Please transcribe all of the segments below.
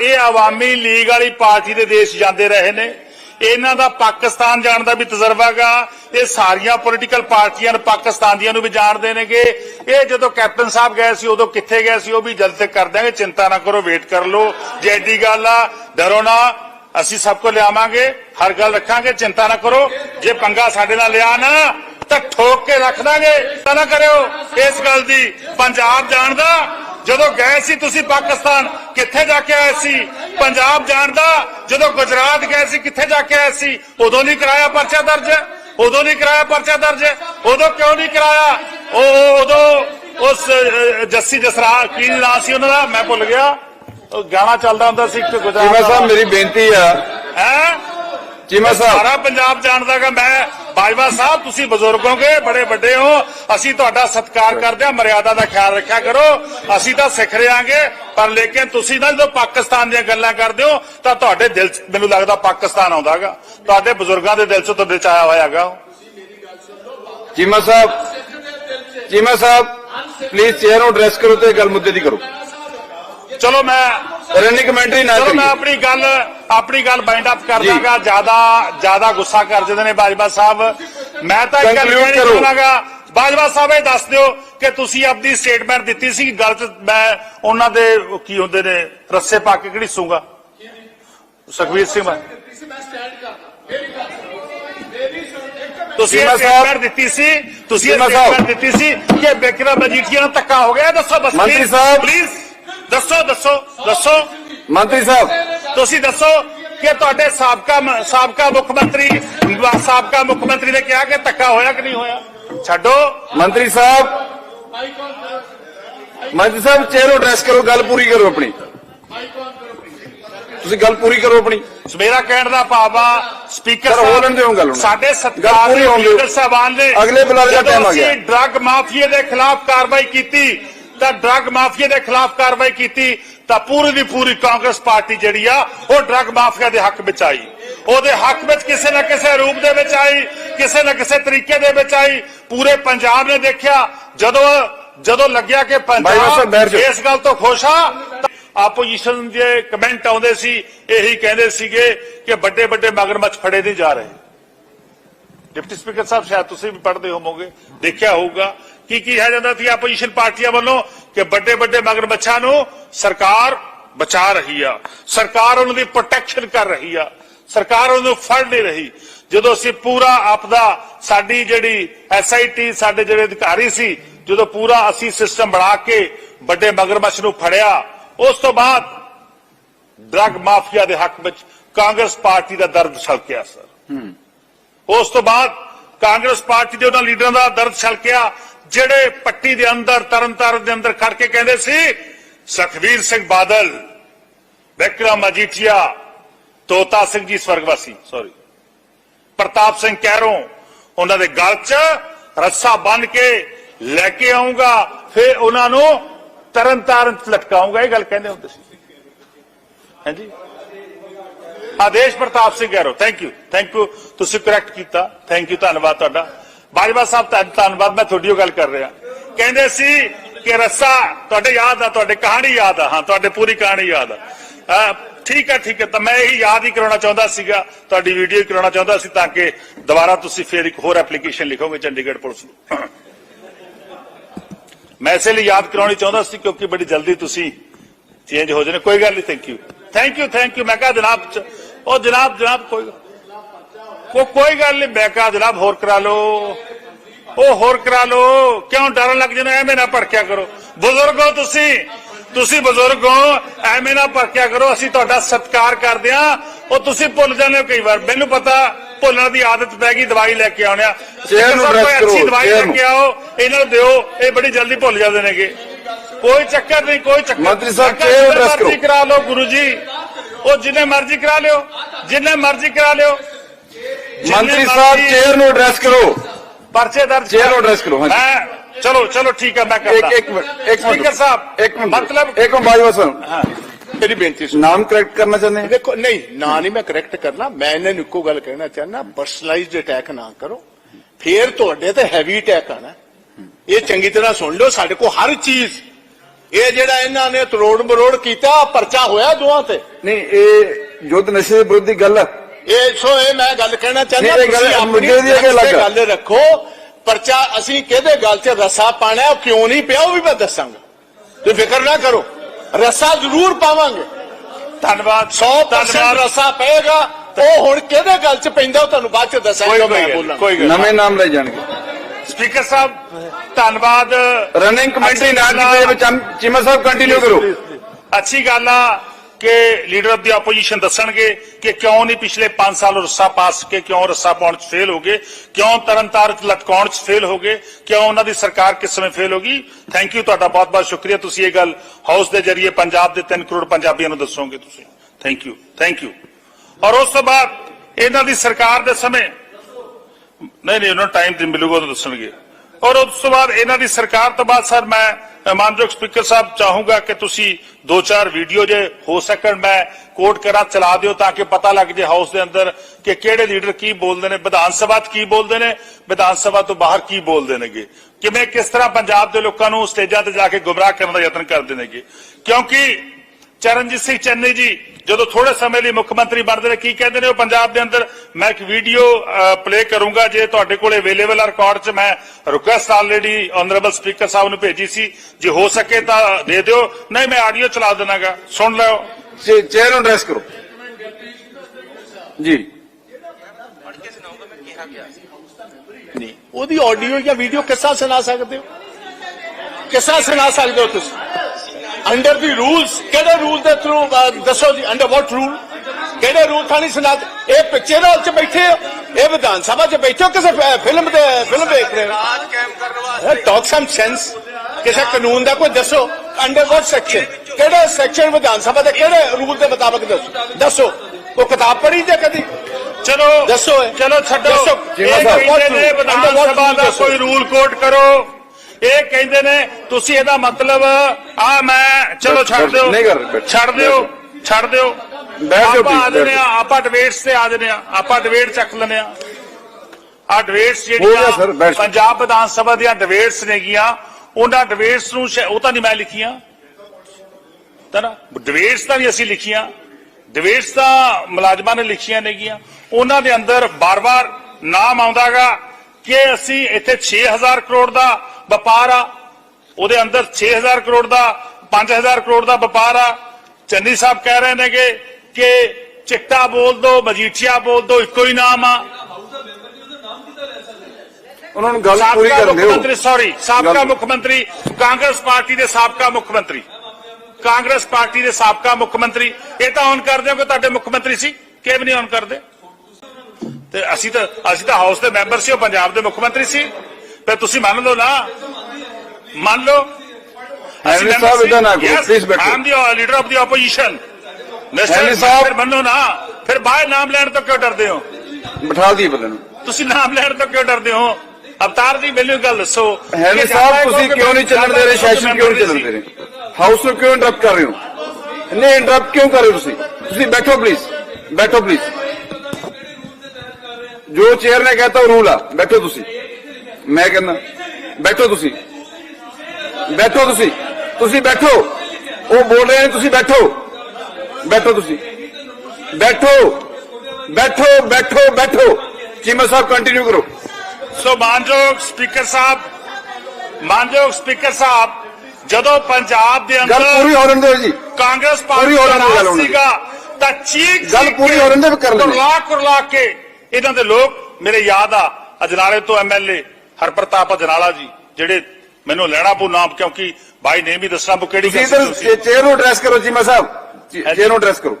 ਇਹ ਆਵਾਮੀ ਲੀਗ ਵਾਲੀ ਪਾਰਟੀ ਦੇ ਦੇਸ਼ ਜਾਂਦੇ ਰਹੇ ਨੇ। ਇਹਨਾਂ ਦਾ ਪਾਕਿਸਤਾਨ ਜਾਣ ਦਾ ਵੀ ਤਜਰਬਾਗਾ ਇਹ ਸਾਰੀਆਂ ਪੋਲੀਟੀਕਲ ਪਾਰਟੀਆਂ ਨੂੰ ਪਾਕਿਸਤਾਨ ਦੀਆਂ ਨੂੰ ਵੀ ਜਾਣਦੇ ਨੇਗੇ ਇਹ ਜਦੋਂ ਕੈਪਟਨ ਸਾਹਿਬ ਗਏ ਸੀ, ਉਦੋਂ ਕਿੱਥੇ ਗਏ ਸੀ, ਉਹ ਵੀ ਜਲਦ ਤੱਕ ਕਰ ਦਾਂਗੇ ਚਿੰਤਾ ਨਾ ਕਰੋ ਵੇਟ ਕਰ ਲਓ। ਜੇ ਐਡੀ ਗੱਲ ਆ, ਡਰੋ ਨਾ। ਅਸੀਂ ਸਭ ਕੋ ਲਿਆਵਾਂਗੇ, ਹਰ ਗੱਲ ਰੱਖਾਂਗੇ। ਚਿੰਤਾ ਨਾ ਕਰੋ। ਜੇ ਪੰਗਾ ਸਾਡੇ ਨਾਲ ਲਿਆ ਨਾ, ਤਾਂ ਠੋਕ ਕੇ ਰੱਖ ਦਾਂਗੇ ਤਾਂ ਨਾ ਕਰਿਓ ਇਸ ਗੱਲ ਦੀ। ਪੰਜਾਬ ਜਾਣ ਦਾ ਜਦੋਂ ਗਏ ਸੀ ਤੁਸੀਂ ਪਾਕਿਸਤਾਨ ਕਿੱਥੇ ਜਾ ਕੇ ਆਏ ਸੀ? ਪੰਜਾਬ ਜਾਣਦਾ ਜਦੋਂ ਗੁਜਰਾਤ ਗਏ ਸੀ ਕਿੱਥੇ ਜਾ ਕੇ ਆਏ ਸੀ? ਉਦੋਂ ਨਹੀਂ ਕਰਾਇਆ ਪਰਚਾ ਦਰਜ? ਉਦੋਂ ਨਹੀਂ ਕਰਾਇਆ ਪਰਚਾ ਦਰਜ? ਉਦੋਂ ਕਿਉਂ ਨਹੀਂ ਕਰਾਇਆ? ਉਹ ਉਦੋਂ ਉਸ ਜੱਸੀ ਜਸਰਾ ਕੀ ਨਾਂ ਸੀ ਉਹਨਾਂ ਦਾ? ਮੈਂ ਭੁੱਲ ਗਿਆ। ਉਹ ਗਾਣਾ ਚੱਲਦਾ ਹੁੰਦਾ ਸੀ ਇੱਕ ਗੁਜਰਾਤ ਸਾਹਿਬ ਮੇਰੀ ਬੇਨਤੀ ਆ। ਹੈ? ਚੀਮਾ ਸਾਹਿਬ। ਸਾਰਾ ਪੰਜਾਬ ਜਾਣਦਾਗਾ ਮੈਂ ਬਾਜਵਾ ਸਾਹਿਬ ਤੁਸੀਂ ਬਜ਼ੁਰਗ ਹੋਗੇ ਬੜੇ ਵੱਡੇ ਹੋ ਅਸੀਂ ਤੁਹਾਡਾ ਸਤਿਕਾਰ ਕਰਦੇ ਹਾਂ ਮਰਿਆਦਾ ਦਾ ਖਿਆਲ ਰੱਖਿਆ ਕਰੋ। ਅਸੀਂ ਤਾਂ ਸਿੱਖ ਰਿਆਂਗੇ ਪਰ ਲੇਕਿਨ ਤੁਸੀਂ ਨਾ ਜਦੋਂ ਪਾਕਿਸਤਾਨ ਦੀਆਂ ਗੱਲਾਂ ਕਰਦੇ ਹੋ ਤਾਂ ਤੁਹਾਡੇ ਦਿਲ 'ਚ ਮੈਨੂੰ ਲੱਗਦਾ ਪਾਕਿਸਤਾਨ ਆਉਂਦਾਗਾ ਤੁਹਾਡੇ ਬਜ਼ੁਰਗਾਂ ਦੇ ਦਿਲ 'ਚ ਤੁਹਾਡੇ 'ਚ ਆਇਆ ਹੋਇਆਗਾ ਚੀਮਾ ਸਾਹਿਬ ਚੀਮਾ ਸਾਹਿਬ ਪਲੀਜ਼ ਚੇਅਰ ਨੂੰ ਐਡਰੈਸ ਕਰੋ ਤੇ ਗੱਲ ਮੁੱਦੇ ਦੀ ਕਰੋ। ਚਲੋ ਮੈਂ ਰਣੀ ਕਮੈਂਟਰੀ ਨਾ ਚਲੋ ਮੈਂ ਕਰੀਏ ਆਪਣੀ ਗੱਲ ਆਪਣੀ ਗੱਲ ਬਾਈਂਡ ਅਪ ਕਰ ਜੀ। ਦਾਂਗਾ ਜ਼ਿਆਦਾ ਜ਼ਿਆਦਾ ਗੁੱਸਾ ਕਰ ਜਾਂਦੇ ਨੇ ਬਾਜਵਾ ਸਾਹਿਬ ਮੈਂ ਤਾਂ ਇੱਕ ਗੱਲ Conclude ਕਹਿਣੀ ਕਰੋ। ਚਾਹਾਂਗਾ ਬਾਜਵਾ ਸਾਹਿਬ ਇਹ ਦੱਸ ਦਿਓ ਕਿ ਤੁਸੀਂ ਆਪਣੀ ਸਟੇਟਮੈਂਟ ਦਿੱਤੀ ਸੀ ਗੱਲ ਚ ਮੈਂ ਉਹਨਾਂ ਦੇ ਉਹ ਕੀ ਹੁੰਦੇ ਨੇ ਰੱਸੇ ਪਾ ਕੇ ਕਿਹੜੀ ਸੂਗਾ ਸੁਖਵੀਰ ਸਿੰਘ ਬਾਈ ਤੁਸੀਂ ਚੀਮਾ ਸਾਹਿਬ। ਸਟੇਟਮੈਂਟ ਦਿੱਤੀ ਸੀ ਤੁਸੀਂ ਚੀਮਾ ਸਾਹਿਬ। ਸਟੇਟਮੈਂਟ ਦਿੱਤੀ ਸੀ ਕਿ ਬਿਕਰਮ ਮਜੀਠੀਆ ਨਾਲ ਧੱਕਾ ਹੋ ਗਿਆ ਦੱਸੋ ਬਸ ਮੰਤਰੀ ਸਾਹਿਬ। ਪਲੀਜ਼ ਦੱਸੋ ਦੱਸੋ ਦੱਸੋ। ਮੰਤਰੀ ਸਾਹਿਬ। ਤੁਸੀਂ ਦੱਸੋ ਕਿ ਤੁਹਾਡੇ ਸਾਬਕਾ ਸਾਬਕਾ ਮੁੱਖ ਮੰਤਰੀ ਸਾਬਕਾ ਮੁੱਖ ਮੰਤਰੀ ਨੇ ਕਿਹਾ ਕਿ ਧੱਕਾ ਹੋਇਆ ਕਿ ਨਹੀਂ ਹੋਇਆ? ਛੱਡੋ। ਮੰਤਰੀ ਸਾਹਿਬ। ਮੰਤਰੀ ਸਾਹਿਬ ਚੇਅਰ ਨੂੰ ਐਡਰੈਸ ਕਰੋ ਗੱਲ ਪੂਰੀ ਕਰੋ ਆਪਣੀ। ਤੁਸੀਂ ਗੱਲ ਪੂਰੀ ਕਰੋ ਆਪਣੀ। ਮੇਰਾ ਕਹਿਣ ਦਾ ਭਾਵ ਆ ਸਪੀਕਰ ਸਰ, ਹੋ ਲੈਣ ਦਿਓ ਗੱਲ ਹੁਣ। ਸਾਡੇ ਸਤਿਕਾਰ ਦੇ ਹੋਣ ਸਾਹਿਬਾਨ ਨੇ ਅਗਲੇ ਬੁਲਾਰੇ ਦਾ time ਆ ਗਿਆ। ਡਰੱਗ ਮਾਫੀਆ ਦੇ ਖਿਲਾਫ ਕਾਰਵਾਈ ਕੀਤੀ ਤਾਂ ਡਰੱਗ ਮਾਫੀਆ ਦੇ ਖਿਲਾਫ ਕਾਰਵਾਈ ਕੀਤੀ ਤਾਂ ਪੂਰੀ ਦੀ ਪੂਰੀ ਕਾਂਗਰਸ ਪਾਰਟੀ ਜਿਹੜੀ ਆ ਉਹ ਡਰੱਗ ਮਾਫੀਆ ਦੇ ਹੱਕ ਵਿੱਚ ਆਈ। ਉਹਦੇ ਹੱਕ ਵਿੱਚ ਕਿਸੇ ਨਾ ਕਿਸੇ ਰੂਪ ਦੇ ਵਿੱਚ ਆਈ ਕਿਸੇ ਨਾ ਕਿਸੇ ਤਰੀਕੇ ਦੇ ਵਿੱਚ ਆਈ। ਪੂਰੇ ਪੰਜਾਬ ਨੇ ਦੇਖਿਆ ਜਦੋਂ ਜਦੋਂ ਲੱਗਿਆ ਕਿ ਪੰਜਾਬ। ਇਸ ਗੱਲ ਤੋਂ ਖੁਸ਼ ਆ ਆਪੋਜੀਸ਼ਨ ਦੇ ਕਮੈਂਟ ਆਉਂਦੇ ਸੀ ਇਹੀ ਕਹਿੰਦੇ ਸੀਗੇ ਕਿ ਵੱਡੇ ਵੱਡੇ ਮਗਰਮੱਛ ਫੜੇ ਨਹੀਂ ਜਾ ਰਹੇ। ਡਿਪਟੀ ਸਪੀਕਰ ਸਾਹਿਬ ਸ਼ਾਇਦ ਤੁਸੀਂ ਵੀ ਪੜ੍ਹਦੇ ਹੋਵੋਗੇ ਦੇਖਿਆ ਹੋਊਗਾ। ਕੀ ਕੀ ਹੈ ਜਾਂਦਾ ਸੀ ਆਪੋਜੀਸ਼ਨ ਪਾਰਟੀਆਂ ਵੱਲੋਂ? ਕਿ ਵੱਡੇ ਵੱਡੇ ਮਗਰਮੱਛਾਂ ਨੂੰ ਸਰਕਾਰ ਬਚਾ ਰਹੀ ਆ। ਸਰਕਾਰ ਉਹਨਾਂ ਦੀ ਪ੍ਰੋਟੈਕਸ਼ਨ ਕਰ ਰਹੀ ਆ। ਸਰਕਾਰ ਉਹਨੂੰ ਫੜ ਨਹੀਂ ਰਹੀ। ਜਦੋਂ ਅਸੀਂ ਪੂਰਾ ਆਪਦਾ ਸਾਡੀ ਜਿਹੜੀ ਐਸਆਈਟੀ ਸਾਡੇ ਜਿਹੜੇ ਅਧਿਕਾਰੀ ਸੀ ਜਦੋਂ ਪੂਰਾ ਅਸੀਂ ਸਿਸਟਮ ਬਣਾ ਕੇ ਵੱਡੇ ਮਗਰਮੱਛ ਨੂੰ ਫੜਿਆ ਉਸ ਤੋਂ ਬਾਅਦ ਡਰੱਗ ਮਾਫੀਆ ਦੇ ਹੱਕ ਵਿੱਚ ਕਾਂਗਰਸ ਪਾਰਟੀ ਦਾ ਦਰਦ ਛਲਕਿਆ ਸਰ। ਉਸ ਤੋਂ ਬਾਅਦ ਕਾਂਗਰਸ ਪਾਰਟੀ ਦੇ ਉਹਨਾਂ ਲੀਡਰਾਂ ਦਾ ਦਰਦ ਛਲਕਿਆ ਜਿਹੜੇ ਪੱਟੀ ਦੇ ਅੰਦਰ, ਤਰਨਤਾਰਨ ਦੇ ਅੰਦਰ ਖੜ ਕੇ ਕਹਿੰਦੇ ਸੀ ਸੁਖਵੀਰ ਸਿੰਘ ਬਾਦਲ ਵਿਕਰਮ ਮਜੀਠੀਆ, ਤੋਤਾ ਸਿੰਘ ਜੀ ਸਵਰਗਵਾਸੀ ਸੌਰੀ ਪ੍ਰਤਾਪ ਸਿੰਘ ਕੈਰੋਂ, ਉਹਨਾਂ ਦੇ ਗਲ 'ਚ ਰੱਸਾ ਬੰਨ ਕੇ ਲੈ ਕੇ ਆਉਂਗਾ ਫਿਰ ਉਹਨਾਂ ਨੂੰ ਤਰਨਤਾਰਨ 'ਚ ਲਟਕਾਉਂਗਾ ਇਹ ਗੱਲ ਕਹਿੰਦੇ ਹੁੰਦੇ ਸੀ। ਹਾਂਜੀ? Adesh Partap Singh Kairon thank you thank you ਤੁਸੀਂ ਕਰੈਕਟ ਕੀਤਾ ਥੈਂਕ ਯੂ ਧੰਨਵਾਦ ਤੁਹਾਡਾ। ਬਾਜਵਾ ਸਾਹਿਬ ਧੰਨ- ਧੰਨਵਾਦ ਮੈਂ ਤੁਹਾਡੀ ਉਹ ਗੱਲ ਕਰ ਰਿਹਾ। ਕਹਿੰਦੇ ਸੀ ਕਿ ਰੱਸਾ ਤੁਹਾਡੇ ਯਾਦ ਆ ਤੁਹਾਡੇ ਕਹਾਣੀ ਯਾਦ ਆ। ਹਾਂ ਤੁਹਾਡੇ ਪੂਰੀ ਕਹਾਣੀ ਯਾਦ ਆ। ਅਹ, ਠੀਕ ਹੈ ਠੀਕ ਹੈ ਤਾਂ ਮੈਂ ਇਹੀ ਯਾਦ ਹੀ ਕਰਾਉਣਾ ਚਾਹੁੰਦਾ ਸੀਗਾ। ਤੁਹਾਡੀ ਵੀਡੀਓ ਹੀ ਕਰਾਉਣਾ ਚਾਹੁੰਦਾ ਸੀ ਤਾਂ ਕਿ ਦੁਬਾਰਾ ਤੁਸੀਂ ਫੇਰ ਇੱਕ ਹੋਰ ਐਪਲੀਕੇਸ਼ਨ ਲਿਖੋਗੇ ਚੰਡੀਗੜ੍ਹ ਪੁਲਿਸ ਨੂੰ। ਮੈਂ ਇਸੇ ਲਈ ਯਾਦ ਕਰਾਉਣੀ ਚਾਹੁੰਦਾ ਸੀ ਕਿਉਂਕਿ ਬੜੀ ਜਲਦੀ ਤੁਸੀਂ ਚੇਂਜ ਹੋ ਜਾਣੇ। ਕੋਈ ਗੱਲ ਨਹੀਂ thank you thank you thank you ਮੈਂ ਕਹਾ ਜਨਾਬ ਚ- ਉਹ ਜਨਾਬ ਜਨਾਬ ਕੋਈ ਕੋ ਕੋਈ ਗੱਲ ਨਹੀਂ ਕਹਾ ਜਨਾਬ ਹੋਰ ਕਰਾ ਲਓ। ਉਹ ਹੋਰ ਕਰਾ ਲਓ। ਕਿਉਂ ਡਰਨ ਲੱਗ ਜਣਾ ਐਵੇਂ ਨਾ ਭੜਕਿਆ ਕਰੋ। ਬਜ਼ੁਰਗ ਤੁਸੀਂ ਤੁਸੀਂ ਬਜ਼ੁਰਗ ਹੋ ਐਵੇਂ ਨਾ ਭੜਕਿਆ ਕਰੋ। ਅਸੀਂ ਤੁਹਾਡਾ ਸਤਿਕਾਰ ਕਰਦੇ ਆ ਉਹ ਤੁਸੀਂ ਭੁੱਲ ਜਾਂਦੇ ਹੋ ਕਈ ਵਾਰ। ਮੈਨੂੰ ਪਤਾ ਭੁੱਲਣ ਦੀ ਆਦਤ ਪੈ ਗਈ ਦਵਾਈ ਲੈ ਕੇ ਆਉਣਿਆ ਕੋਈ ਅੱਛੀ ਦਵਾਈ ਲੈ। ਕੇ ਆਓ ਇਹਨਾਂ ਨੂੰ ਦਿਓ। ਇਹ ਬੜੀ ਜਲਦੀ ਭੁੱਲ ਜਾਂਦੇ ਨੇਗੇ। ਕੋਈ ਚੱਕਰ ਨਹੀਂ ਕੋਈ ਚੱਕਰ ਮੰਤਰੀ ਸਾਹਿਬ, ਚੇਅਰ ਜਿੰਨੇ ਕਰੋ। ਕਰਾ ਲਓ ਗੁਰੂ ਜੀ। ਉਹ ਜਿੰਨੇ ਮਰਜ਼ੀ ਕਰਾ ਲਿਓ। ਜਿੰਨੇ ਮਰਜ਼ੀ ਕਰਾ ਲਿਓ। ਜਿੰਨੇ ਮੰਤਰੀ ਸਾਹਿਬ ਚੇਅਰ ਨੂੰ ਐਡਰੈਸ ਕਰੋ। ਪਰਚੇ ਦਰਜ ਚੇਅਰ ਨੂੰ address ਕਰੋ, ਹਾਂਜੀ। ਚਲੋ ਚਲੋ ਠੀਕ ਹੈ ਮੈਂ ਕਰਦਾ। ਇੱਕ ਮਿੰਟ ਇੱਕ ਸਪੀਕਰ ਸਾਹਿਬ ਇੱਕ ਮਿੰਟ। ਮਤਲਬ ਇੱਕ ਮਿੰਟ ਬਾਜਵਾ ਸਾਹਿਬ। ਹਾਂ ਮੇਰੀ ਬੇਨਤੀ ਸੁਣੋ। ਨਾਮ ਕਰੈਕਟ ਕਰਨਾ ਚਾਹੁੰਦੇ ਦੇਖੋ ਨਹੀਂ ਨਾ ਨਹੀਂ ਮੈਂ ਕਰੈਕਟ ਕਰਨਾ। ਮੈਂ ਇਹਨਾਂ ਨੂੰ ਇੱਕੋ ਗੱਲ ਕਹਿਣਾ ਚਾਹੁੰਦਾ ਪਰਸਨਲਾਈਜ਼ਡ ਅਟੈਕ ਨਾ ਕਰੋ। ਫੇਰ ਤੁਹਾਡੇ ਤੇ ਹੈਵੀ ਅਟੈਕ ਆਣਾ। ਇਹ ਚੰਗੀ ਤਰ੍ਹਾਂ ਸੁਣ ਲਓ ਸਾਡੇ ਕੋਲ ਹਰ ਚੀਜ਼। ਇਹ ਜਿਹੜਾ ਇਹਨਾਂ ਨੇ ਤਰੋੜ ਮਰੋੜ ਕੀਤਾ ਪਰਚਾ ਹੋਇਆ ਦੋਹਾਂ ਤੇ। ਨਹੀਂ ਇਹ ਯੁੱਧ ਨਸ਼ੇ ਦੇ ਵਿਰੁੱਧ ਦੀ ਗੱਲ ਆ। ਇਹ ਸੋ ਇਹ ਮੈਂ ਗੱਲ ਕਹਿਣਾ ਚਾਹੁੰਦਾ ਤੁਸੀਂ ਆਪਣੀ ਗੱਲ ਰੱਖੋ। ਪਰਚਾ ਅਸੀਂ ਕਿਹਦੇ ਗੱਲ 'ਚ ਰੱਸਾ ਪਾਣਾ ਉਹ ਕਿਉਂ ਨਹੀਂ ਪਿਆ ਉਹ ਵੀ ਮੈਂ ਦੱਸਾਂਗਾ। ਤੁਸੀਂ ਫਿਕਰ ਨਾ ਕਰੋ ਰੱਸਾ ਜ਼ਰੂਰ ਪਾਵਾਂਗੇ। ਧੰਨਵਾਦ 100% ਰੱਸਾ ਪਏਗਾ ਉਹ ਹੁਣ ਕਿਹਦੇ ਗੱਲ 'ਚ ਪੈਂਦਾ ਉਹ ਤੁਹਾਨੂੰ ਬਾਅਦ 'ਚ ਦੱਸਾਂਗਾ ਮੈਂ ਬੋਲਾਂ। ਨਵੇਂ ਨਾਮ ਲੈ ਜਾਣਗੇ। ਸਪੀਕਰ ਸਾਹਿਬ ਧੰਨਵਾਦ। ਰਨਿੰਗ ਕਮੇਟੀ ਨਾ ਕੀਤੇ ਵਿੱਚ ਚੀਮਾ ਸਾਹਿਬ ਕੰਟੀਨਿਊ ਕਰੋ। ਅੱਛੀ ਗੱਲ ਆ ਕਿ ਲੀਡਰ ਆਫ ਦੀ ਆਪੋਜੀਸ਼ਨ ਦੱਸਣਗੇ ਕਿ ਕਿਉਂ ਨਹੀਂ ਪਿਛਲੇ 5 ਸਾਲ ਰੱਸਾ ਪਾਸ ਕੇ, ਕਿਉਂ ਰੱਸਾ ਪਾਉਣ ਚ ਫੇਲ ਹੋ ਗਏ, ਕਿਉਂ ਤਰਨਤਾਰ ਚ ਲਟਕਾਉਣ ਚ ਫੇਲ ਹੋ ਗਏ, ਕਿਉਂ ਉਹਨਾਂ ਦੀ ਸਰਕਾਰ ਕਿਸ ਸਮੇਂ ਫੇਲ ਹੋ ਗਈ। ਥੈਂਕ ਯੂ ਤੁਹਾਡਾ ਬਹੁਤ ਬਹੁਤ ਸ਼ੁਕਰੀਆ। ਤੁਸੀਂ ਇਹ ਗੱਲ ਹਾਊਸ ਦੇ ਜਰੀਏ ਪੰਜਾਬ ਦੇ 3 ਕਰੋੜ ਪੰਜਾਬੀਆਂ ਨੂੰ ਦੱਸੋਗੇ ਤੁਸੀਂ। ਥੈਂਕ ਯੂ ਥੈਂਕ ਯੂ ਔਰ ਉਸ ਤੋਂ ਬਾਅਦ ਇਹਨਾਂ ਦੀ ਸਰਕਾਰ ਦੇ ਸਮੇਂ ਨਹੀਂ ਨਹੀਂ, ਉਹਨਾਂ ਨੂੰ ਟਾਈਮ ਤੇ ਮਿਲੂਗਾ, ਉਹ ਦੱਸਣਗੇ। ਔਰ ਉਸ ਤੋਂ ਬਾਅਦ ਇਹਨਾਂ ਦੀ ਸਰਕਾਰ ਤੋਂ ਬਾਅਦ ਸਰ ਮੈਂ ਮਾਨਯੋਗ ਸਪੀਕਰ ਸਾਹਿਬ ਚਾਹੂੰਗਾ ਕਿ ਤੁਸੀਂ ਦੋ ਚਾਰ ਵੀਡੀਓ ਜੇ ਹੋ ਸਕਣ, ਮੈਂ ਕੋਟ ਕਰਾ, ਚਲਾ ਦਿਓ ਤਾਂ ਕਿ ਪਤਾ ਲੱਗ ਜੇ ਹਾਊਸ ਦੇ ਅੰਦਰ ਕਿ ਕਿਹੜੇ ਲੀਡਰ ਕੀ ਬੋਲਦੇ ਨੇ, ਵਿਧਾਨ ਸਭਾ 'ਚ ਕੀ ਬੋਲਦੇ ਨੇ, ਵਿਧਾਨ ਸਭਾ ਤੋਂ ਬਾਹਰ ਕੀ ਬੋਲਦੇ ਨੇਗੇ। ਕਿਵੇਂ, ਕਿਸ ਤਰ੍ਹਾਂ ਪੰਜਾਬ ਦੇ ਲੋਕਾਂ ਨੂੰ ਸਟੇਜਾਂ ਤੇ ਜਾ ਕੇ ਗੁੰਮਰਾਹ ਕਰਨ ਦਾ ਯਤਨ ਕਰਦੇ ਨੇਗੇ। ਕਿਉਂਕਿ ਚਰਨਜੀਤ ਸਿੰਘ ਚੰਨੀ ਜੀ ਜਦੋਂ ਥੋੜੇ ਸਮੇਂ ਲਈ ਮੁੱਖ ਮੰਤਰੀ ਬਣਦੇ ਨੇ ਕੀ ਕਹਿੰਦੇ ਨੇ ਉਹ ਪੰਜਾਬ ਦੇ ਅੰਦਰ? ਮੈਂ ਇੱਕ ਵੀਡੀਓ ਪਲੇ ਕਰੂੰਗਾ ਜੇ ਤੁਹਾਡੇ ਕੋਲ ਅਵੇਲੇਬਲ ਆ ਰਿਕਾਰਡ 'ਚ। ਮੈਂ request already honourable speaker Sahib ਨੂੰ ਭੇਜੀ ਸੀ। ਜੇ ਹੋ ਸਕੇ ਤਾਂ ਦੇ ਦਿਓ ਨਹੀਂ ਮੈਂ ਆਡੀਓ ਚਲਾ ਦੇਣਾਗਾ ਸੁਣ ਲਿਓ। ਚੇਅਰ ਨੂੰ ਐਡਰੈਸ ਕਰੋ। ਜੀ। ਨਹੀਂ ਉਹਦੀ ਆਡੀਓ ਜਾਂ ਵੀਡੀਓ ਕਿੱਸਾ ਸੁਣਾ ਸਕਦੇ ਹੋ? ਕਿੱਸਾ ਸੁਣਾ ਸਕਦੇ ਹੋ ਤੁਸੀਂ? ਅੰਡਰ ਦੀ ਰੂਲਸ ਕਿਹੜੇ ਰੂਲ ਦੇ ਥਰੂ ਦੱਸੋ ਜੀ ਅੰਡਰ ਵਾਟ ਰੂਲ ਕਿਹੜੇ ਰੂਲ ਥਾਣੀ ਸੁਣਾ ਇਹ ਪਿਕਚਰ ਹਾਲ ਚ ਬੈਠੇ ਹੋ? ਇਹ ਵਿਧਾਨ ਸਭਾ ਚ ਬੈਠੇ ਹੋ ਕਿਸੇ ਫਿਲਮ ਦੇ ਫਿਲਮ ਦੇਖ ਰਹੇ ਹੋ? ਟਾਕ ਸਮ ਸੈਂਸ ਕਿਸੇ ਕਾਨੂੰਨ ਦਾ ਕੋਈ ਦੱਸੋ? ਅੰਡਰ ਵਾਟ ਸੈਕਸ਼ਨ ਕਿਹੜੇ ਸੈਕਸ਼ਨ ਵਿਧਾਨ ਸਭਾ ਦੇ ਕਿਹੜੇ ਰੂਲ ਦੇ ਮੁਤਾਬਕ ਦੱਸੋ? ਦੱਸੋ। ਉਹ ਕਿਤਾਬ ਪੜ੍ਹੀ ਜੇ ਕਦੀ? ਚਲੋ ਦੱਸੋ। ਚਲੋ ਛੱਡੋ। ਇਹ ਕਹਿੰਦੇ ਨੇ ਵਿਧਾਨ? ਸਭਾ ਦਾ। ਕੋਈ ਰੂਲ ਕੋਟ ਕਰੋ। ਇਹ ਕਹਿੰਦੇ ਨੇ ਤੁਸੀਂ ਇਹਦਾ ਮਤਲਬ ਆ ਮੈਂ ਚਲੋ ਛੱਡ ਦਿਓ। ਨਹੀਂ ਕਰ ਬੈਠ- ਛੱਡ ਦਿਓ ਛੱਡ ਦਿਓ। ਆਪਾਂ ਆ ਆ ਆਪਾਂ ਡਿਬੇਟਸ ਤੇ ਆ ਆ ਆਪਾਂ ਡਿਬੇਟ ਚੱਕ ਲੈਂਦੇ ਆ ਆ ਡਿਬੇਟਸ ਜਿਹੜੀਆਂ। ਪੰਜਾਬ ਵਿਧਾਨ ਸਭਾ ਦੀਆਂ ਡਿਬੇਟਸ ਨੇਗੀਆਂ ਉਹਨਾਂ ਡਿਬੇਟਸ ਨੂੰ ਉਹ ਤਾਂ ਨਹੀਂ ਮੈਂ ਲਿਖੀਆਂ। ਤਾਂ ਨਾ ਡਿਬੇਟਸ ਤਾਂ ਵੀ ਅਸੀਂ ਲਿਖੀਆਂ। ਡਿਬੇਟਸ ਤਾਂ ਮੁਲਾਜ਼ਮਾਂ ਨੇ ਲਿਖੀਆਂ ਨੇਗੀਆਂ। ਉਹਨਾਂ ਦੇ ਅੰਦਰ ਬਾਰ-ਬਾਰ ਨਾਮ ਆਉਂਦਾਗਾ ਕਿ ਅਸੀਂ ਇੱਥੇ 6000 ਕਰੋੜ ਦਾ ਵਪਾਰ ਆ ਉਹਦੇ ਅੰਦਰ 6000 ਕਰੋੜ ਦਾ 5000 ਕਰੋੜ ਦਾ ਵਪਾਰ ਆ। ਚੰਨੀ ਸਾਹਿਬ ਕਹਿ ਰਹੇ ਨੇਗੇ ਕਿ ਚਿੱਟਾ ਬੋਲ ਦੋ ਮਜੀਠੀਆ ਬੋਲ ਦੋ ਇੱਕੋ ਹੀ ਨਾਮ ਆ। ਉਹਨਾਂ ਨੂੰ ਗੱਲ ਪੂਰੀ ਕਰਨ ਦਿਓ ਮੰਤਰੀ ਸੌਰੀ ਸਾਬਕਾ ਮੁੱਖ ਮੰਤਰੀ ਕਾਂਗਰਸ ਪਾਰਟੀ ਦੇ ਸਾਬਕਾ ਮੁੱਖ ਮੰਤਰੀ। ਕਾਂਗਰਸ ਪਾਰਟੀ ਦੇ ਸਾਬਕਾ ਮੁੱਖ ਮੰਤਰੀ। ਇਹ ਤਾਂ ਔਨ ਕਰਦੇ ਹੋ ਕਿ ਤੁਹਾਡੇ ਮੁੱਖ ਮੰਤਰੀ ਸੀ? ਕਿ ਵੀ ਨਹੀਂ ਔਨ ਕਰਦੇ? ਤੇ ਅਸੀਂ ਤਾਂ ਅਸੀਂ ਤਾਂ ਹਾਊਸ ਦੇ ਮੈਂਬਰ ਸੀ ਉਹ ਪੰਜਾਬ ਦੇ ਮੁੱਖ ਮੰਤਰੀ ਸੀ। ਫਿਰ ਤੁਸੀਂ ਮੰਨ ਲਓ ਨਾ ਮੰਨ ਲਓ ਹੈਨਰੀ ਸਾਹਿਬ ਇਦਾਂ ਨਾ ਕਰੋ ਪਲੀਜ਼ ਬੈਠੋ ਆਮ ਦੀ leader of the opposition Henry mister Sahib- ਫਿਰ ਮੰਨੋ ਨਾ ਫਿਰ ਬਾਹਰ ਨਾਮ ਲੈਣ ਤੋਂ ਕਿਉਂ ਡਰਦੇ ਹੋ ਬਿਠਾ ਦੀ ਬੰਦੇ ਨੂੰ ਤੁਸੀਂ ਨਾਮ ਲੈਣ ਤੋਂ ਕਿਉਂ ਡਰਦੇ ਹੋ ਅਵਤਾਰ ਜੀ ਮੈਨੂੰ ਇੱਕ ਗੱਲ ਦੱਸੋ ਹੈਨਰੀ ਕਿ ਸਾਹਿਬ ਜ਼ਿਆਦਾ ਤੁਸੀਂ ਕਹੋਗੇ ਕਿਉਂ ਨਹੀਂ ਚੱਲਣ ਦੇ ਰਹੇ ਜ਼ਿਆਦਾ ਸੈਸ਼ਨ ਕਿਉਂ ਨਹੀਂ ਚੱਲਣ ਦੇ ਰਹੇ ਹਾਊਸ ਨੂੰ ਕਿਉਂ ਇੰਟਰਪਟ ਕਰ ਰਹੇ ਹੋ ਨਹੀਂ ਇੰਟਰਪਟ ਕਿਉਂ ਕਰ ਰਹੇ ਹੋ ਤੁਸੀਂ ਤੁਸੀਂ ਬੈਠੋ ਪਲੀਜ਼ ਬੈਠੋ ਪਲੀਜ਼ ਜੋ ਚੇਅਰ ਨੇ ਕਹਤਾ ਉਹ ਰੂਲ ਆ ਬੈਠੋ ਤੁਸੀਂ ਮੈਂ ਕਹਿੰਦਾ ਬੈਠੋ ਤੁਸੀਂ। ਬੈਠੋ ਤੁਸੀਂ। ਤੁਸੀਂ ਬੈਠੋ। ਉਹ ਬੋਲ ਰਹੇ ਨੇ ਤੁਸੀਂ ਬੈਠੋ। ਬੈਠੋ ਤੁਸੀਂ। ਬੈਠੋ। ਬੈਠੋ ਬੈਠੋ ਬੈਠੋ। ਚੀਮਾ ਸਾਹਿਬ ਕੰਟੀਨਿਊ ਕਰੋ। ਸੋ ਮਾਨਯੋਗ ਸਪੀਕਰ ਸਾਹਿਬ ਮਾਨਯੋਗ ਸਪੀਕਰ ਸਾਹਿਬ ਜਦੋਂ ਪੰਜਾਬ ਦੇ ਗੱਲ ਅੰਦਰ ਪੂਰੀ ਹੋ ਲੈਣ ਦਿਓ ਜੀ। ਕਾਂਗਰਸ ਪੂਰੀ ਪਾਰਟੀ ਦਾ ਗੱਲ ਰਾਜ ਹੁਣ। ਸੀਗਾ ਤਾਂ ਚੀਕ ਗੱਲ ਪੂਰੀ ਕੇ ਹੋ ਲੈਣ ਦਿਓ, ਕਰ ਲੈਂਦੇ। ਕੁਰਲਾ ਕੁਰਲਾ ਕੇ ਇਹਨਾਂ ਦੇ ਲੋਕ ਮੇਰੇ ਯਾਦ ਆ ਅਜਨਾਲੇ ਤੋਂ ਐਮਐਲਏ ਹਰਪ੍ਰਤਾਪ ਅਜਨਾਲਾ ਜੀ ਜਿਹੜੇ ਮੈਨੂੰ ਲੈਣਾ ਪਊ ਨਾਮ ਕਿਉਂਕਿ ਬਾਈ ਨੇਮ ਹੀ ਦੱਸਣਾ ਪਊ ਕਿਹੜੀ ਤੁਸੀਂ ਚੇਅਰ ਨੂੰ ਐਡਰੈਸ ਕਰੋ ਚੀਮਾ ਸਾਹਿਬ। ਚੇਅਰ ਨੂੰ ਐਡਰੈਸ ਕਰੋ।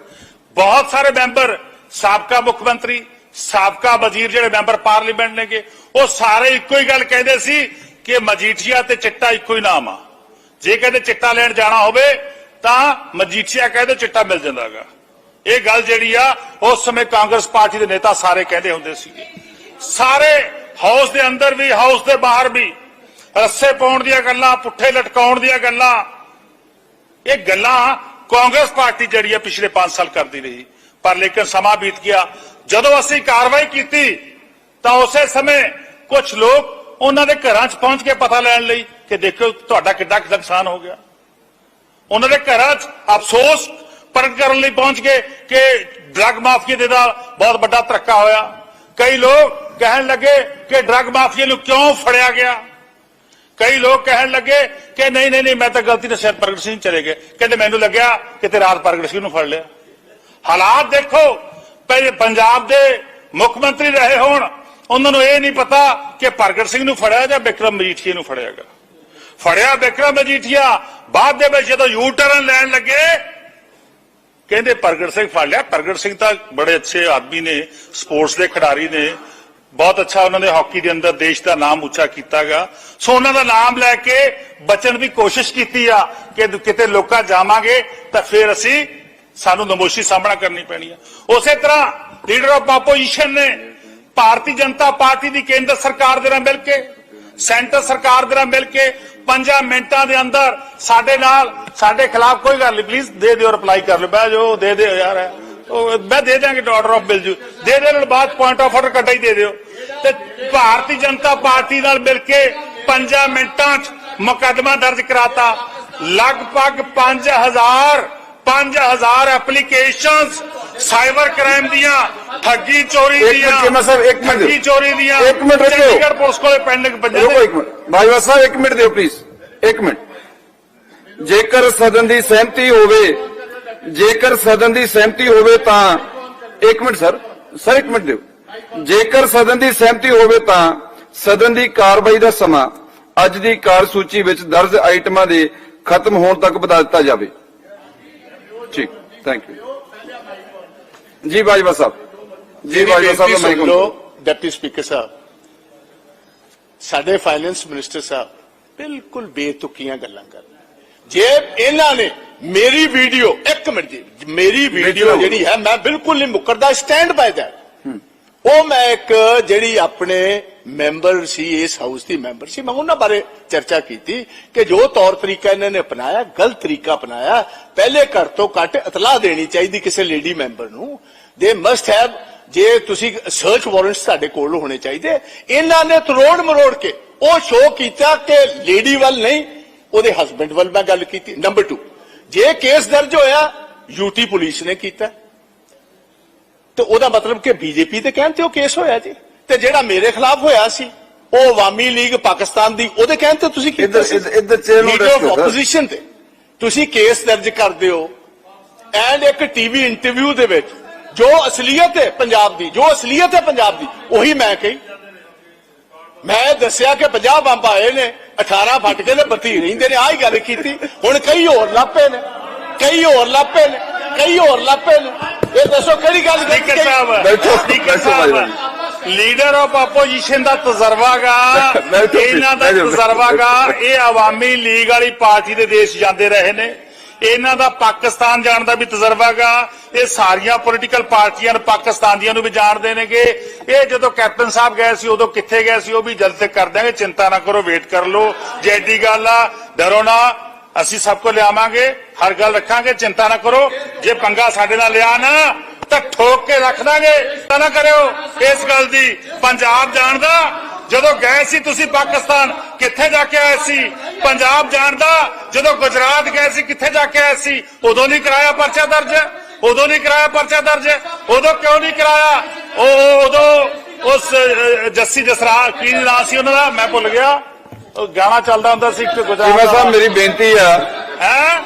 ਬਹੁਤ ਸਾਰੇ ਮੈਂਬਰ ਸਾਬਕਾ ਮੁੱਖ ਮੰਤਰੀ ਸਾਬਕਾ ਵਜ਼ੀਰ ਜਿਹੜੇ ਮੈਂਬਰ ਪਾਰਲੀਮੈਂਟ ਨੇਗੇ ਉਹ ਸਾਰੇ ਇੱਕੋ ਹੀ ਗੱਲ ਕਹਿੰਦੇ ਸੀ ਕਿ ਮਜੀਠੀਆ ਤੇ ਚਿੱਟਾ ਇੱਕੋ ਹੀ ਨਾਮ ਆ। ਜੇ ਕਹਿੰਦੇ ਚਿੱਟਾ ਲੈਣ ਜਾਣਾ ਹੋਵੇ ਤਾਂ ਮਜੀਠੀਆ ਕਹਿੰਦੇ ਚਿੱਟਾ ਮਿਲ ਜਾਂਦਾਗਾ ਇਹ ਗੱਲ ਜਿਹੜੀ ਆ ਉਸ ਸਮੇਂ ਕਾਂਗਰਸ ਪਾਰਟੀ ਦੇ ਨੇਤਾ ਸਾਰੇ ਕਹਿੰਦੇ ਹੁੰਦੇ ਸੀਗੇ। ਸਾਰੇ ਹਾਊਸ ਦੇ ਅੰਦਰ ਵੀ, ਹਾਊਸ ਦੇ ਬਾਹਰ ਵੀ, ਰੱਸੇ ਪਾਉਣ ਦੀਆਂ ਗੱਲਾਂ, ਪੁੱਠੇ ਲਟਕਾਉਣ ਦੀਆਂ ਗੱਲਾਂ, ਇਹ ਗੱਲਾਂ ਕਾਂਗਰਸ ਪਾਰਟੀ ਜਿਹੜੀ ਹੈ ਪਿਛਲੇ 5 ਸਾਲ ਕਰਦੀ ਰਹੀ। ਪਰ ਲੇਕਿਨ ਸਮਾਂ ਬੀਤ ਗਿਆ। ਜਦੋਂ ਅਸੀਂ ਕਾਰਵਾਈ ਕੀਤੀ, ਤਾਂ ਉਸੇ ਸਮੇਂ ਕੁਝ ਲੋਕ ਉਹਨਾਂ ਦੇ ਘਰਾਂ 'ਚ ਪਹੁੰਚ ਕੇ ਪਤਾ ਲੈਣ ਲਈ ਕਿ ਦੇਖੋ ਤੁਹਾਡਾ ਕਿੱਡਾ ਕੁ ਨੁਕਸਾਨ ਹੋ ਗਿਆ। ਉਹਨਾਂ ਦੇ ਘਰਾਂ 'ਚ ਅਫਸੋਸ ਪ੍ਰਗਟ ਕਰਨ ਲਈ ਪਹੁੰਚ ਗਏ ਕਿ ਡਰੱਗ ਮਾਫੀਆ ਦੇ ਨਾਲ ਬਹੁਤ ਵੱਡਾ ਧੱਕਾ ਹੋਇਆ। ਕਈ ਲੋਕ ਕਹਿਣ ਲੱਗੇ ਕਿ ਡਰੱਗ ਮਾਫੀਆ ਨੂੰ ਕਿਉਂ ਫੜਿਆ ਗਿਆ? ਕਈ ਲੋਕ ਕਹਿਣ ਲੱਗੇ ਕਿ ਨਹੀਂ ਨਹੀਂ ਨਹੀਂ, ਮੈਂ ਤਾਂ ਗਲਤੀ ਨਾਲ ਸ਼ਾਇਦ ਪ੍ਰਗਟ ਸਿੰਘ ਚਲੇ ਗਏ। ਕਹਿੰਦੇ ਮੈਨੂੰ ਲੱਗਿਆ ਕਿ ਰਾਤ ਪ੍ਰਗਟ ਸਿੰਘ ਨੂੰ ਫੜ ਲਿਆ। ਹਾਲਾਤ ਦੇਖੋ, ਪਹਿਲੇ ਪੰਜਾਬ ਦੇ ਮੁੱਖ ਮੰਤਰੀ ਰਹੇ ਹੋਣ, ਉਹਨਾਂ ਨੂੰ ਇਹ ਨਹੀਂ ਪਤਾ ਕਿ ਪ੍ਰਗਟ ਸਿੰਘ ਨੂੰ ਫੜਿਆ ਜਾਂ ਵਿਕਰਮ ਮਜੀਠੀਆ ਨੂੰ ਫੜਿਆ ਗਿਆ। ਫੜਿਆ ਵਿਕਰਮ ਮਜੀਠੀਆ, ਬਾਅਦ ਦੇ ਵਿੱਚ ਜਦੋਂ ਯੂ ਟਰਨ ਲੈਣ ਲੱਗੇ, ਕਹਿੰਦੇ ਪ੍ਰਗਟ ਸਿੰਘ ਫੜ ਲਿਆ। ਪ੍ਰਗਟ ਸਿੰਘ ਤਾਂ ਬੜੇ ਅੱਛੇ ਆਦਮੀ ਨੇ, ਸਪੋਰਟਸ ਦੇ ਖਿਡਾਰੀ ਨੇ ਬਹੁਤ ਅੱਛਾ ਉਹਨਾਂ ਨੇ ਹਾਕੀ ਦੇ ਅੰਦਰ ਦੇਸ਼ ਦਾ ਨਾਮ ਉੱਚਾ ਕੀਤਾਗਾ ਸੋ ਉਹਨਾਂ ਦਾ ਨਾਮ ਲੈ ਕੇ ਬਚਣ ਦੀ ਕੋਸ਼ਿਸ਼ ਕੀਤੀ ਆ ਕਿ ਕਿਤੇ ਲੋਕਾਂ ਜਾਵਾਂਗੇ ਤਾਂ ਫਿਰ ਅਸੀਂ ਸਾਨੂੰ ਨਮੋਸ਼ੀ ਸਾਹਮਣਾ ਕਰਨੀ ਪੈਣੀ ਆ। ਉਸੇ ਤਰ੍ਹਾਂ ਲੀਡਰ ਆਫ ਆਪੋਜੀਸ਼ਨ ਨੇ ਭਾਰਤੀ ਜਨਤਾ ਪਾਰਟੀ ਦੀ ਕੇਂਦਰ ਸਰਕਾਰ ਦੇ ਨਾਲ ਮਿਲ ਕੇ, ਸੈਂਟਰ ਸਰਕਾਰ ਦੇ ਨਾਲ ਮਿਲ ਕੇ 5 ਮਿੰਟਾਂ ਦੇ ਅੰਦਰ ਸਾਡੇ ਨਾਲ, ਸਾਡੇ ਖਿਲਾਫ ਕੋਈ ਗੱਲ ਨਹੀਂ ਪਲੀਜ਼ ਦੇ ਦਿਓ ਰਿਪਲਾਈ ਕਰ ਲਓ, ਬਹਿ ਜਾਓ, ਦੇ ਦਿਓ ਯਾਰ। ਮੈਂ ਦੇ ਦਿਆਂਗੇ ਆਰਡਰ ਆਫ ਬਿਲ ਜੂ ਦੇ ਦੇ ਨਾਲ ਬਾਅਦ ਪੁਆਇੰਟ ਆਫ ਆਰਡਰ ਕੱਢਾ ਹੀ ਦੇ ਦਿਓ। ਤੇ ਭਾਰਤੀ ਜਨਤਾ ਪਾਰਟੀ ਨਾਲ ਮਿਲ ਕੇ 5 ਮਿੰਟਾਂ 'ਚ ਮੁਕੱਦਮਾ ਦਰਜ ਕਰਾਤਾ। ਲਗਭਗ 5000 5000 ਐਪਲੀਕੇਸ਼ਨਸ ਸਾਈਬਰ ਕ੍ਰਾਈਮ ਦੀਆਂ ਠੱਗੀ ਚੋਰੀ ਇੱਕ ਮਿੰਟ ਦੀਆਂ ਸਾਹਿਬ, ਇੱਕ ਮਿੰਟ। ਠੱਗੀ। ਚੋਰੀ ਦੀਆਂ। ਇੱਕ ਮਿੰਟ ਰੁਕੋ। ਚੰਡੀਗੜ੍ਹ ਪੁਲਿਸ ਕੋਲੇ ਪੈਂਡਿੰਗ ਪਈਆਂ ਰੁਕੋ ਇੱਕ ਮਿੰਟ। ਬਾਜਵਾ ਸਾਹਿਬ ਇੱਕ ਮਿੰਟ ਦਿਓ ਪਲੀਜ਼ ਇੱਕ ਮਿੰਟ। ਜੇਕਰ ਸਦਨ ਦੀ ਸਹਿਮਤੀ ਹੋਵੇ ਜੇਕਰ ਸਦਨ ਦੀ ਸਹਿਮਤੀ ਹੋਵੇ ਤਾਂ ਇੱਕ ਮਿੰਟ ਸਰ ਸਰ ਇੱਕ ਮਿੰਟ ਦਿਓ। ਜੇਕਰ ਸਦਨ ਦੀ ਸਹਿਮਤੀ ਹੋਵੇ ਤਾਂ ਸਦਨ ਦੀ ਕਾਰਵਾਈ ਦਾ ਸਮਾਂ ਅੱਜ ਦੀ ਕਾਰਸੂਚੀ ਵਿੱਚ ਦਰਜ ਆਈਟਮਾਂ ਦੇ ਖਤਮ ਹੋਣ ਤੱਕ ਵਧਾ ਦਿੱਤਾ ਜਾਵੇ। ਠੀਕ ਥੈਂਕ ਯੂ ਜੀ ਬਾਜਵਾ ਸਾਹਿਬ। ਜੀ ਬਾਜਵਾ ਸਾਹਿਬ ਦਾ ਮਾਈਕ ਡਿਪਟੀ ਸਪੀਕਰ ਸਾਹਿਬ। ਸਾਡੇ ਫਾਈਨੈਂਸ ਮਿਨਿਸਟਰ ਸਾਹਿਬ ਬਿਲਕੁਲ ਬੇਤੁਕੀਆਂ ਗੱਲਾਂ ਕਰ। ਜੇ ਇਹਨਾਂ ਨੇ ਮੇਰੀ ਵੀਡੀਓ ਇੱਕ ਮਿੰਟ ਜੀ ਮੇਰੀ ਵੀਡੀਓ। ਜਿਹੜੀ ਹੈ ਮੈਂ ਬਿਲਕੁਲ ਨਹੀਂ ਮੁਕਰਦਾ ਸਟੈਂਡ ਬਾਈ ਦੈਟ ਉਹ ਮੈਂ ਇੱਕ ਜਿਹੜੀ ਆਪਣੇ ਮੈਂਬਰ ਸੀ ਇਸ ਹਾਊਸ ਦੀ ਮੈਂਬਰ ਸੀ ਮੈਂ ਉਹਨਾਂ ਬਾਰੇ ਚਰਚਾ ਕੀਤੀ ਕਿ ਜੋ ਤੌਰ ਤਰੀਕਾ ਇਹਨਾਂ ਨੇ ਅਪਣਾਇਆ ਗਲਤ ਤਰੀਕਾ ਅਪਣਾਇਆ ਪਹਿਲੇ ਘੱਟ ਤੋਂ ਘੱਟ ਇਤਲਾਹ ਦੇਣੀ ਚਾਹੀਦੀ ਕਿਸੇ ਲੇਡੀ ਮੈਂਬਰ ਨੂੰ। ਦੇ ਮਸਟ ਹੈਵ ਜੇ ਤੁਸੀਂ ਸਰਚ ਵਾਰੰਟਸ ਤੁਹਾਡੇ ਕੋਲ ਹੋਣੇ ਚਾਹੀਦੇ ਇਹਨਾਂ ਨੇ ਤਰੋੜ ਮਰੋੜ ਕੇ ਉਹ ਸ਼ੋਅ ਕੀਤਾ ਕਿ ਲੇਡੀ ਵੱਲ ਨਹੀਂ ਉਹਦੇ ਹਸਬੰਡ ਵੱਲ ਮੈਂ ਗੱਲ ਕੀਤੀ। ਨੰਬਰ 2 ਜੇ ਕੇਸ ਦਰਜ ਹੋਇਆ ਯੂਟੀ ਪੁਲਿਸ ਨੇ ਕੀਤਾ। ਤੇ ਉਹਦਾ ਮਤਲਬ ਕਿ ਬੀਜੇਪੀ ਤੇ ਕਹਿਣ ਤੇ ਉਹ ਕੇਸ ਹੋਇਆ ਜੀ। ਤੇ ਜਿਹੜਾ ਮੇਰੇ ਖਿਲਾਫ ਹੋਇਆ ਸੀ ਉਹ ਅਵਾਮੀ ਲੀਗ ਪਾਕਿਸਤਾਨ ਦੀ ਉਹਦੇ ਕਹਿਣ ਤੇ ਤੁਸੀਂ ਇੱਧਰ- ਇੱਧਰ- sir। ਆਪੋਜੀਸ਼ਨ ਤੇ। ਤੁਸੀਂ ਕੇਸ ਦਰਜ ਕਰਦੇ ਹੋ ਐਂਡ ਇੱਕ ਟੀਵੀ ਇੰਟਰਵਿਊ ਦੇ ਵਿੱਚ ਜੋ ਅਸਲੀਅਤ ਹੈ ਪੰਜਾਬ ਦੀ ਜੋ ਅਸਲੀਅਤ ਹੈ ਪੰਜਾਬ ਦੀ ਉਹੀ ਮੈਂ ਕਹੀ। ਮੈਂ ਦੱਸਿਆ ਕਿ 50 ਬੰਬ ਆਏ ਨੇ 18 ਫਟ ਕੇ ਤੇ 32 ਰਹਿੰਦੇ ਨੇ ਆਹੀ ਗੱਲ ਕੀਤੀ। ਹੁਣ ਕਈ ਹੋਰ ਲਾਪੇ ਨੇ ਕਈ ਹੋਰ ਲਾਪੇ ਨੇ ਕਈ ਹੋਰ ਲਾਪੇ ਨੇ। ਇਹ ਦੱਸੋ ਕਿਹੜੀ ਗੱਲ ਕੀਤੀ ਬੈਠੋ, ਬੈਠੋ ਲੀਡਰ ਆਫ ਆਪੋਜੀਸ਼ਨ ਦਾ ਤਜਰਬਾਗਾ ਇਹਨਾਂ ਦਾ ਤਜਰਬਾਗਾ ਇਹ ਆਵਾਮੀ ਲੀਗ ਵਾਲੀ ਪਾਰਟੀ ਦੇ ਦੇਸ਼ ਜਾਂਦੇ ਰਹੇ ਨੇ। ਇਹਨਾਂ ਦਾ ਪਾਕਿਸਤਾਨ ਜਾਣ ਦਾ ਵੀ ਤਜਰਬਾਗਾ ਇਹ ਸਾਰੀਆਂ ਪੋਲੀਟੀਕਲ ਪਾਰਟੀਆਂ ਨੂੰ ਪਾਕਿਸਤਾਨ ਦੀਆਂ ਨੂੰ ਵੀ ਜਾਣਦੇ ਨੇਗੇ। ਇਹ ਜਦੋਂ ਕੈਪਟਨ ਸਾਹਿਬ ਗਏ ਸੀ, ਉਦੋਂ ਕਿੱਥੇ ਗਏ ਸੀ, ਉਹ ਵੀ ਜਲਦ ਤੱਕ ਕਰ ਦਿਆਂਗੇ। ਚਿੰਤਾ ਨਾ ਕਰੋ ਵੇਟ ਕਰ ਲਓ। ਜੇ ਐਡੀ ਗੱਲ ਆ, ਡਰੋ ਨਾ। ਅਸੀਂ ਸਭ ਕੋ ਲਿਆਵਾਂਗੇ, ਹਰ ਗੱਲ ਰੱਖਾਂਗੇ, ਚਿੰਤਾ ਨਾ ਕਰੋ। ਜੇ ਪੰਗਾ ਸਾਡੇ ਨਾਲ ਲਿਆ ਨਾ, ਤਾਂ ਠੋਕ ਕੇ ਰੱਖ ਦਾਂਗੇ। ਤਾਂ ਨਾ ਕਰਿਓ। ਇਸ ਗੱਲ ਦੀ ਪੰਜਾਬ ਜਾਣਦਾ ਜਦੋਂ ਗਏ ਸੀ ਤੁਸੀਂ ਪਾਕਿਸਤਾਨ ਕਿੱਥੇ ਜਾ ਕੇ ਆਏ ਸੀ? ਪੰਜਾਬ ਜਾਣਦਾ ਜਦੋਂ ਗੁਜਰਾਤ ਗਏ ਸੀ ਕਿੱਥੇ ਜਾ ਕੇ ਆਏ ਸੀ? ਉਦੋਂ ਨਹੀਂ ਕਰਾਇਆ ਪਰਚਾ ਦਰਜ? ਉਦੋਂ ਨਹੀਂ ਕਰਾਇਆ ਪਰਚਾ ਦਰਜ? ਉਦੋਂ ਕਿਉਂ ਨਹੀਂ ਕਰਾਇਆ? ਉਹ ਉਦੋਂ ਉਸ ਜੱਸੀ ਜਸਰਾ ਕੀ ਨਾਂ ਸੀ ਉਹਨਾਂ ਦਾ? ਮੈਂ ਭੁੱਲ ਗਿਆ। ਉਹ ਗਾਣਾ ਚੱਲਦਾ ਹੁੰਦਾ ਸੀ ਇੱਕ ਗੁਜਰਾਤ ਸਾਹਿਬ ਮੇਰੀ ਬੇਨਤੀ ਆ। ਹੈ?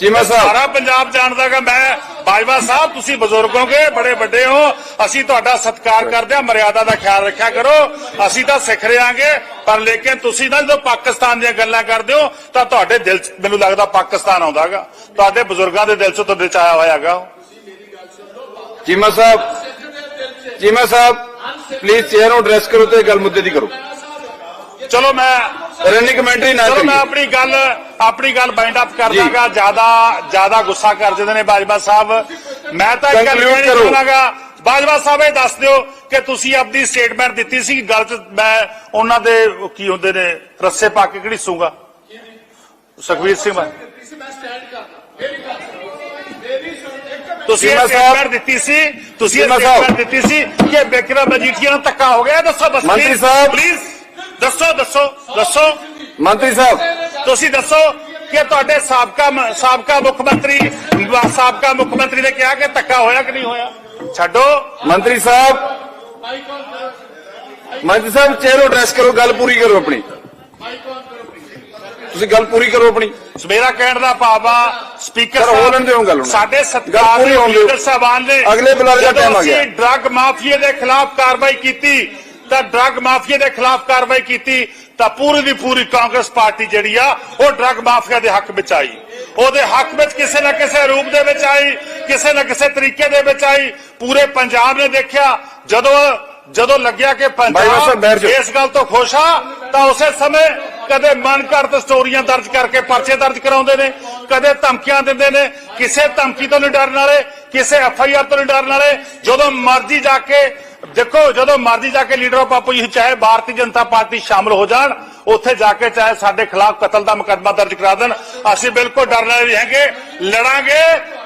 ਚੀਮਾ ਸਾਹਿਬ ਸਾਰਾ ਪੰਜਾਬ ਜਾਣਦਾਗਾ ਮੈਂ ਬਾਜਵਾ ਸਾਹਿਬ ਤੁਸੀਂ ਬਜ਼ੁਰਗ ਹੋਗੇ ਬੜੇ ਵੱਡੇ ਹੋ। ਅਸੀਂ ਤੁਹਾਡਾ ਸਤਿਕਾਰ ਕਰਦੇ ਹਾਂ ਮਰਿਆਦਾ ਦਾ ਖਿਆਲ ਰੱਖਿਆ ਕਰੋ। ਅਸੀਂ ਤਾਂ ਸਿੱਖ ਰਿਆਂਗੇ ਪਰ ਲੇਕਿਨ ਤੁਸੀਂ ਨਾ ਜਦੋਂ ਪਾਕਿਸਤਾਨ ਦੀਆਂ ਗੱਲਾਂ ਕਰਦੇ ਹੋ ਤਾਂ ਤੁਹਾਡੇ ਦਿਲ 'ਚ ਮੈਨੂੰ ਲੱਗਦਾ ਪਾਕਿਸਤਾਨ ਆਉਂਦਾਗਾ। ਤੁਹਾਡੇ ਬਜ਼ੁਰਗਾਂ ਦੇ ਦਿਲ 'ਚ ਤੁਹਾਡੇ 'ਚ ਆਇਆ ਹੋਇਆਗਾ ਚੀਮਾ ਸਾਹਿਬ ਚੀਮਾ ਸਾਹਿਬ ਪਲੀਜ਼ ਚੇਅਰ ਨੂੰ ਐਡਰੈਸ ਕਰੋ ਤੇ ਗੱਲ ਮੁੱਦੇ ਦੀ ਕਰੋ। ਚਲੋ ਮੈਂ ਰਨਿੰਗ ਕਮੈਂਟਰੀ ਨਾ ਚਲੋ ਮੈਂ ਕਰੀਏ ਆਪਣੀ ਗੱਲ ਆਪਣੀ ਗੱਲ ਬਾਈਂਡ ਅਪ ਕਰ ਦਾਂਗਾ ਜ਼ਿਆਦਾ ਜ਼ਿਆਦਾ ਗੁੱਸਾ ਕਰ ਜਾਂਦੇ ਨੇ ਬਾਜਵਾ ਸਾਹਿਬ ਮੈਂ ਤਾਂ ਇੱਕ ਗੱਲ Conclude ਕਹਿਣੀ ਕਰੋ। ਚਾਹਾਂਗਾ ਬਾਜਵਾ ਸਾਹਿਬ ਇਹ ਦੱਸ ਦਿਓ ਕਿ ਤੁਸੀਂ ਆਪਣੀ ਸਟੇਟਮੈਂਟ ਦਿੱਤੀ ਸੀ ਗੱਲ 'ਚ ਮੈਂ ਉਹਨਾਂ ਦੇ ਉਹ ਕੀ ਹੁੰਦੇ ਨੇ ਰੱਸੇ ਪਾ ਕੇ ਕਿਹੜੀ ਸੂਗਾ ਸੁਖਵੀਰ ਸਿੰਘ ਮੈਂ ਤੁਸੀਂ ਇਹ ਚੀਮਾ ਸਾਹਿਬ। ਸਟੇਟਮੈਂਟ ਦਿੱਤੀ ਸੀ ਤੁਸੀਂ ਇਹ ਚੀਮਾ ਸਾਹਿਬ। ਸਟੇਟਮੈਂਟ ਦਿੱਤੀ ਸੀ ਕਿ ਬਿਕਰਮ ਮਜੀਠੀਆ ਨੂੰ ਧੱਕਾ ਹੋ ਗਿਆ ਦੱਸੋ ਬਸ ਮੰਤਰੀ please, ਸਾਹਿਬ। ਪਲੀਜ਼ ਦੱਸੋ ਦੱਸੋ ਦੱਸੋ ਮੰਤਰੀ ਸਾਹਿਬ ਤੁਸੀਂ ਦੱਸੋ ਕਿ ਤੁਹਾਡੇ ਸਾਬਕਾ ਸਾਬਕਾ ਮੁੱਖ ਮੰਤਰੀ ਸਾਬਕਾ ਮੁੱਖ ਮੰਤਰੀ ਨੇ ਕਿਹਾ ਕਿ ਧੱਕਾ ਹੋਇਆ ਕਿ ਨਹੀਂ ਹੋਇਆ ਛੱਡੋ ਮੰਤਰੀ ਸਾਹਿਬ ਮੰਤਰੀ ਸਾਹਿਬ ਚਿਹਰੋ ਐਡਰੈਸ ਕਰੋ ਗੱਲ ਪੂਰੀ ਕਰੋ ਆਪਣੀ ਤੁਸੀਂ ਗੱਲ ਪੂਰੀ ਕਰੋ ਆਪਣੀ ਮੇਰਾ ਕਹਿਣ ਦਾ ਭਾਵ ਆ ਸਪੀਕਰ ਸਰ, ਹੋ ਲੈਣ ਦਿਓ ਗੱਲ ਹੁਣ। ਸਾਡੇ ਸਤਿਕਾਰ ਹੋਣ। ਲੀਡਰ ਸਾਹਿਬਾਨ ਨੇ ਅਗਲੇ ਬੁਲਾਰੇ ਦਾ time ਆ ਗਿਆ। ਡਰੱਗ ਮਾਫੀਏ ਦੇ ਖਿਲਾਫ ਕਾਰਵਾਈ ਕੀਤੀ ਤਾਂ ਡਰੱਗ ਮਾਫੀਆ ਦੇ ਖਿਲਾਫ ਕਾਰਵਾਈ ਕੀਤੀ, ਤਾਂ ਪੂਰੀ ਦੀ ਪੂਰੀ ਕਾਂਗਰਸ ਪਾਰਟੀ ਜਿਹੜੀ ਆ, ਉਹ ਡਰੱਗ ਮਾਫੀਆ ਦੇ ਹੱਕ ਵਿੱਚ ਆਈ। ਉਹਦੇ ਹੱਕ ਵਿੱਚ ਕਿਸੇ ਨਾ ਕਿਸੇ ਰੂਪ ਦੇ ਵਿੱਚ ਆਈ, ਕਿਸੇ ਨਾ ਕਿਸੇ ਤਰੀਕੇ ਦੇ ਵਿੱਚ ਆਈ। ਪੂਰੇ ਪੰਜਾਬ ਨੇ ਦੇਖਿਆ, ਜਦੋਂ ਜਦੋਂ ਲੱਗਿਆ ਕਿ ਪੰਜਾਬ। ਇਸ ਗੱਲ ਤੋਂ ਖੁਸ਼ ਆ ਤਾਂ ਉਸੇ ਸਮੇਂ ਕਦੇ ਮਨ ਘੜਤ ਸਟੋਰੀਆਂ ਦਰਜ ਕਰਕੇ ਪਰਚੇ ਦਰਜ ਕਰਾਉਂਦੇ ਨੇ ਕਦੇ ਧਮਕੀਆਂ ਦਿੰਦੇ ਨੇ ਕਿਸੇ ਧਮਕੀ ਤੋਂ ਨਹੀਂ ਡਰਨ ਵਾਲੇ ਕਿਸੇ ਐਫ ਆਈ ਆਰ ਤੋਂ ਨਹੀਂ ਡਰਨ ਵਾਲੇ ਜਦੋਂ ਮਰਜ਼ੀ ਜਾ ਕੇ ਦੇਖੋ ਜਦੋਂ ਮਰਜ਼ੀ ਜਾ ਕੇ ਲੀਡਰ ਆਫ ਆਪੋਜੀਸ਼ਨ ਚਾਹੇ ਭਾਰਤੀ ਜਨਤਾ ਪਾਰਟੀ ਸ਼ਾਮਲ ਹੋ ਜਾਣ ਉੱਥੇ ਜਾ ਕੇ ਚਾਹੇ ਸਾਡੇ ਖਿਲਾਫ ਕਤਲ ਦਾ ਮੁਕੱਦਮਾ ਦਰਜ ਕਰਾ ਦੇਣ ਅਸੀਂ ਬਿਲਕੁਲ ਡਰਨ ਵਾਲੇ ਨਹੀਂ ਹੈਗੇ ਲੜਾਂਗੇ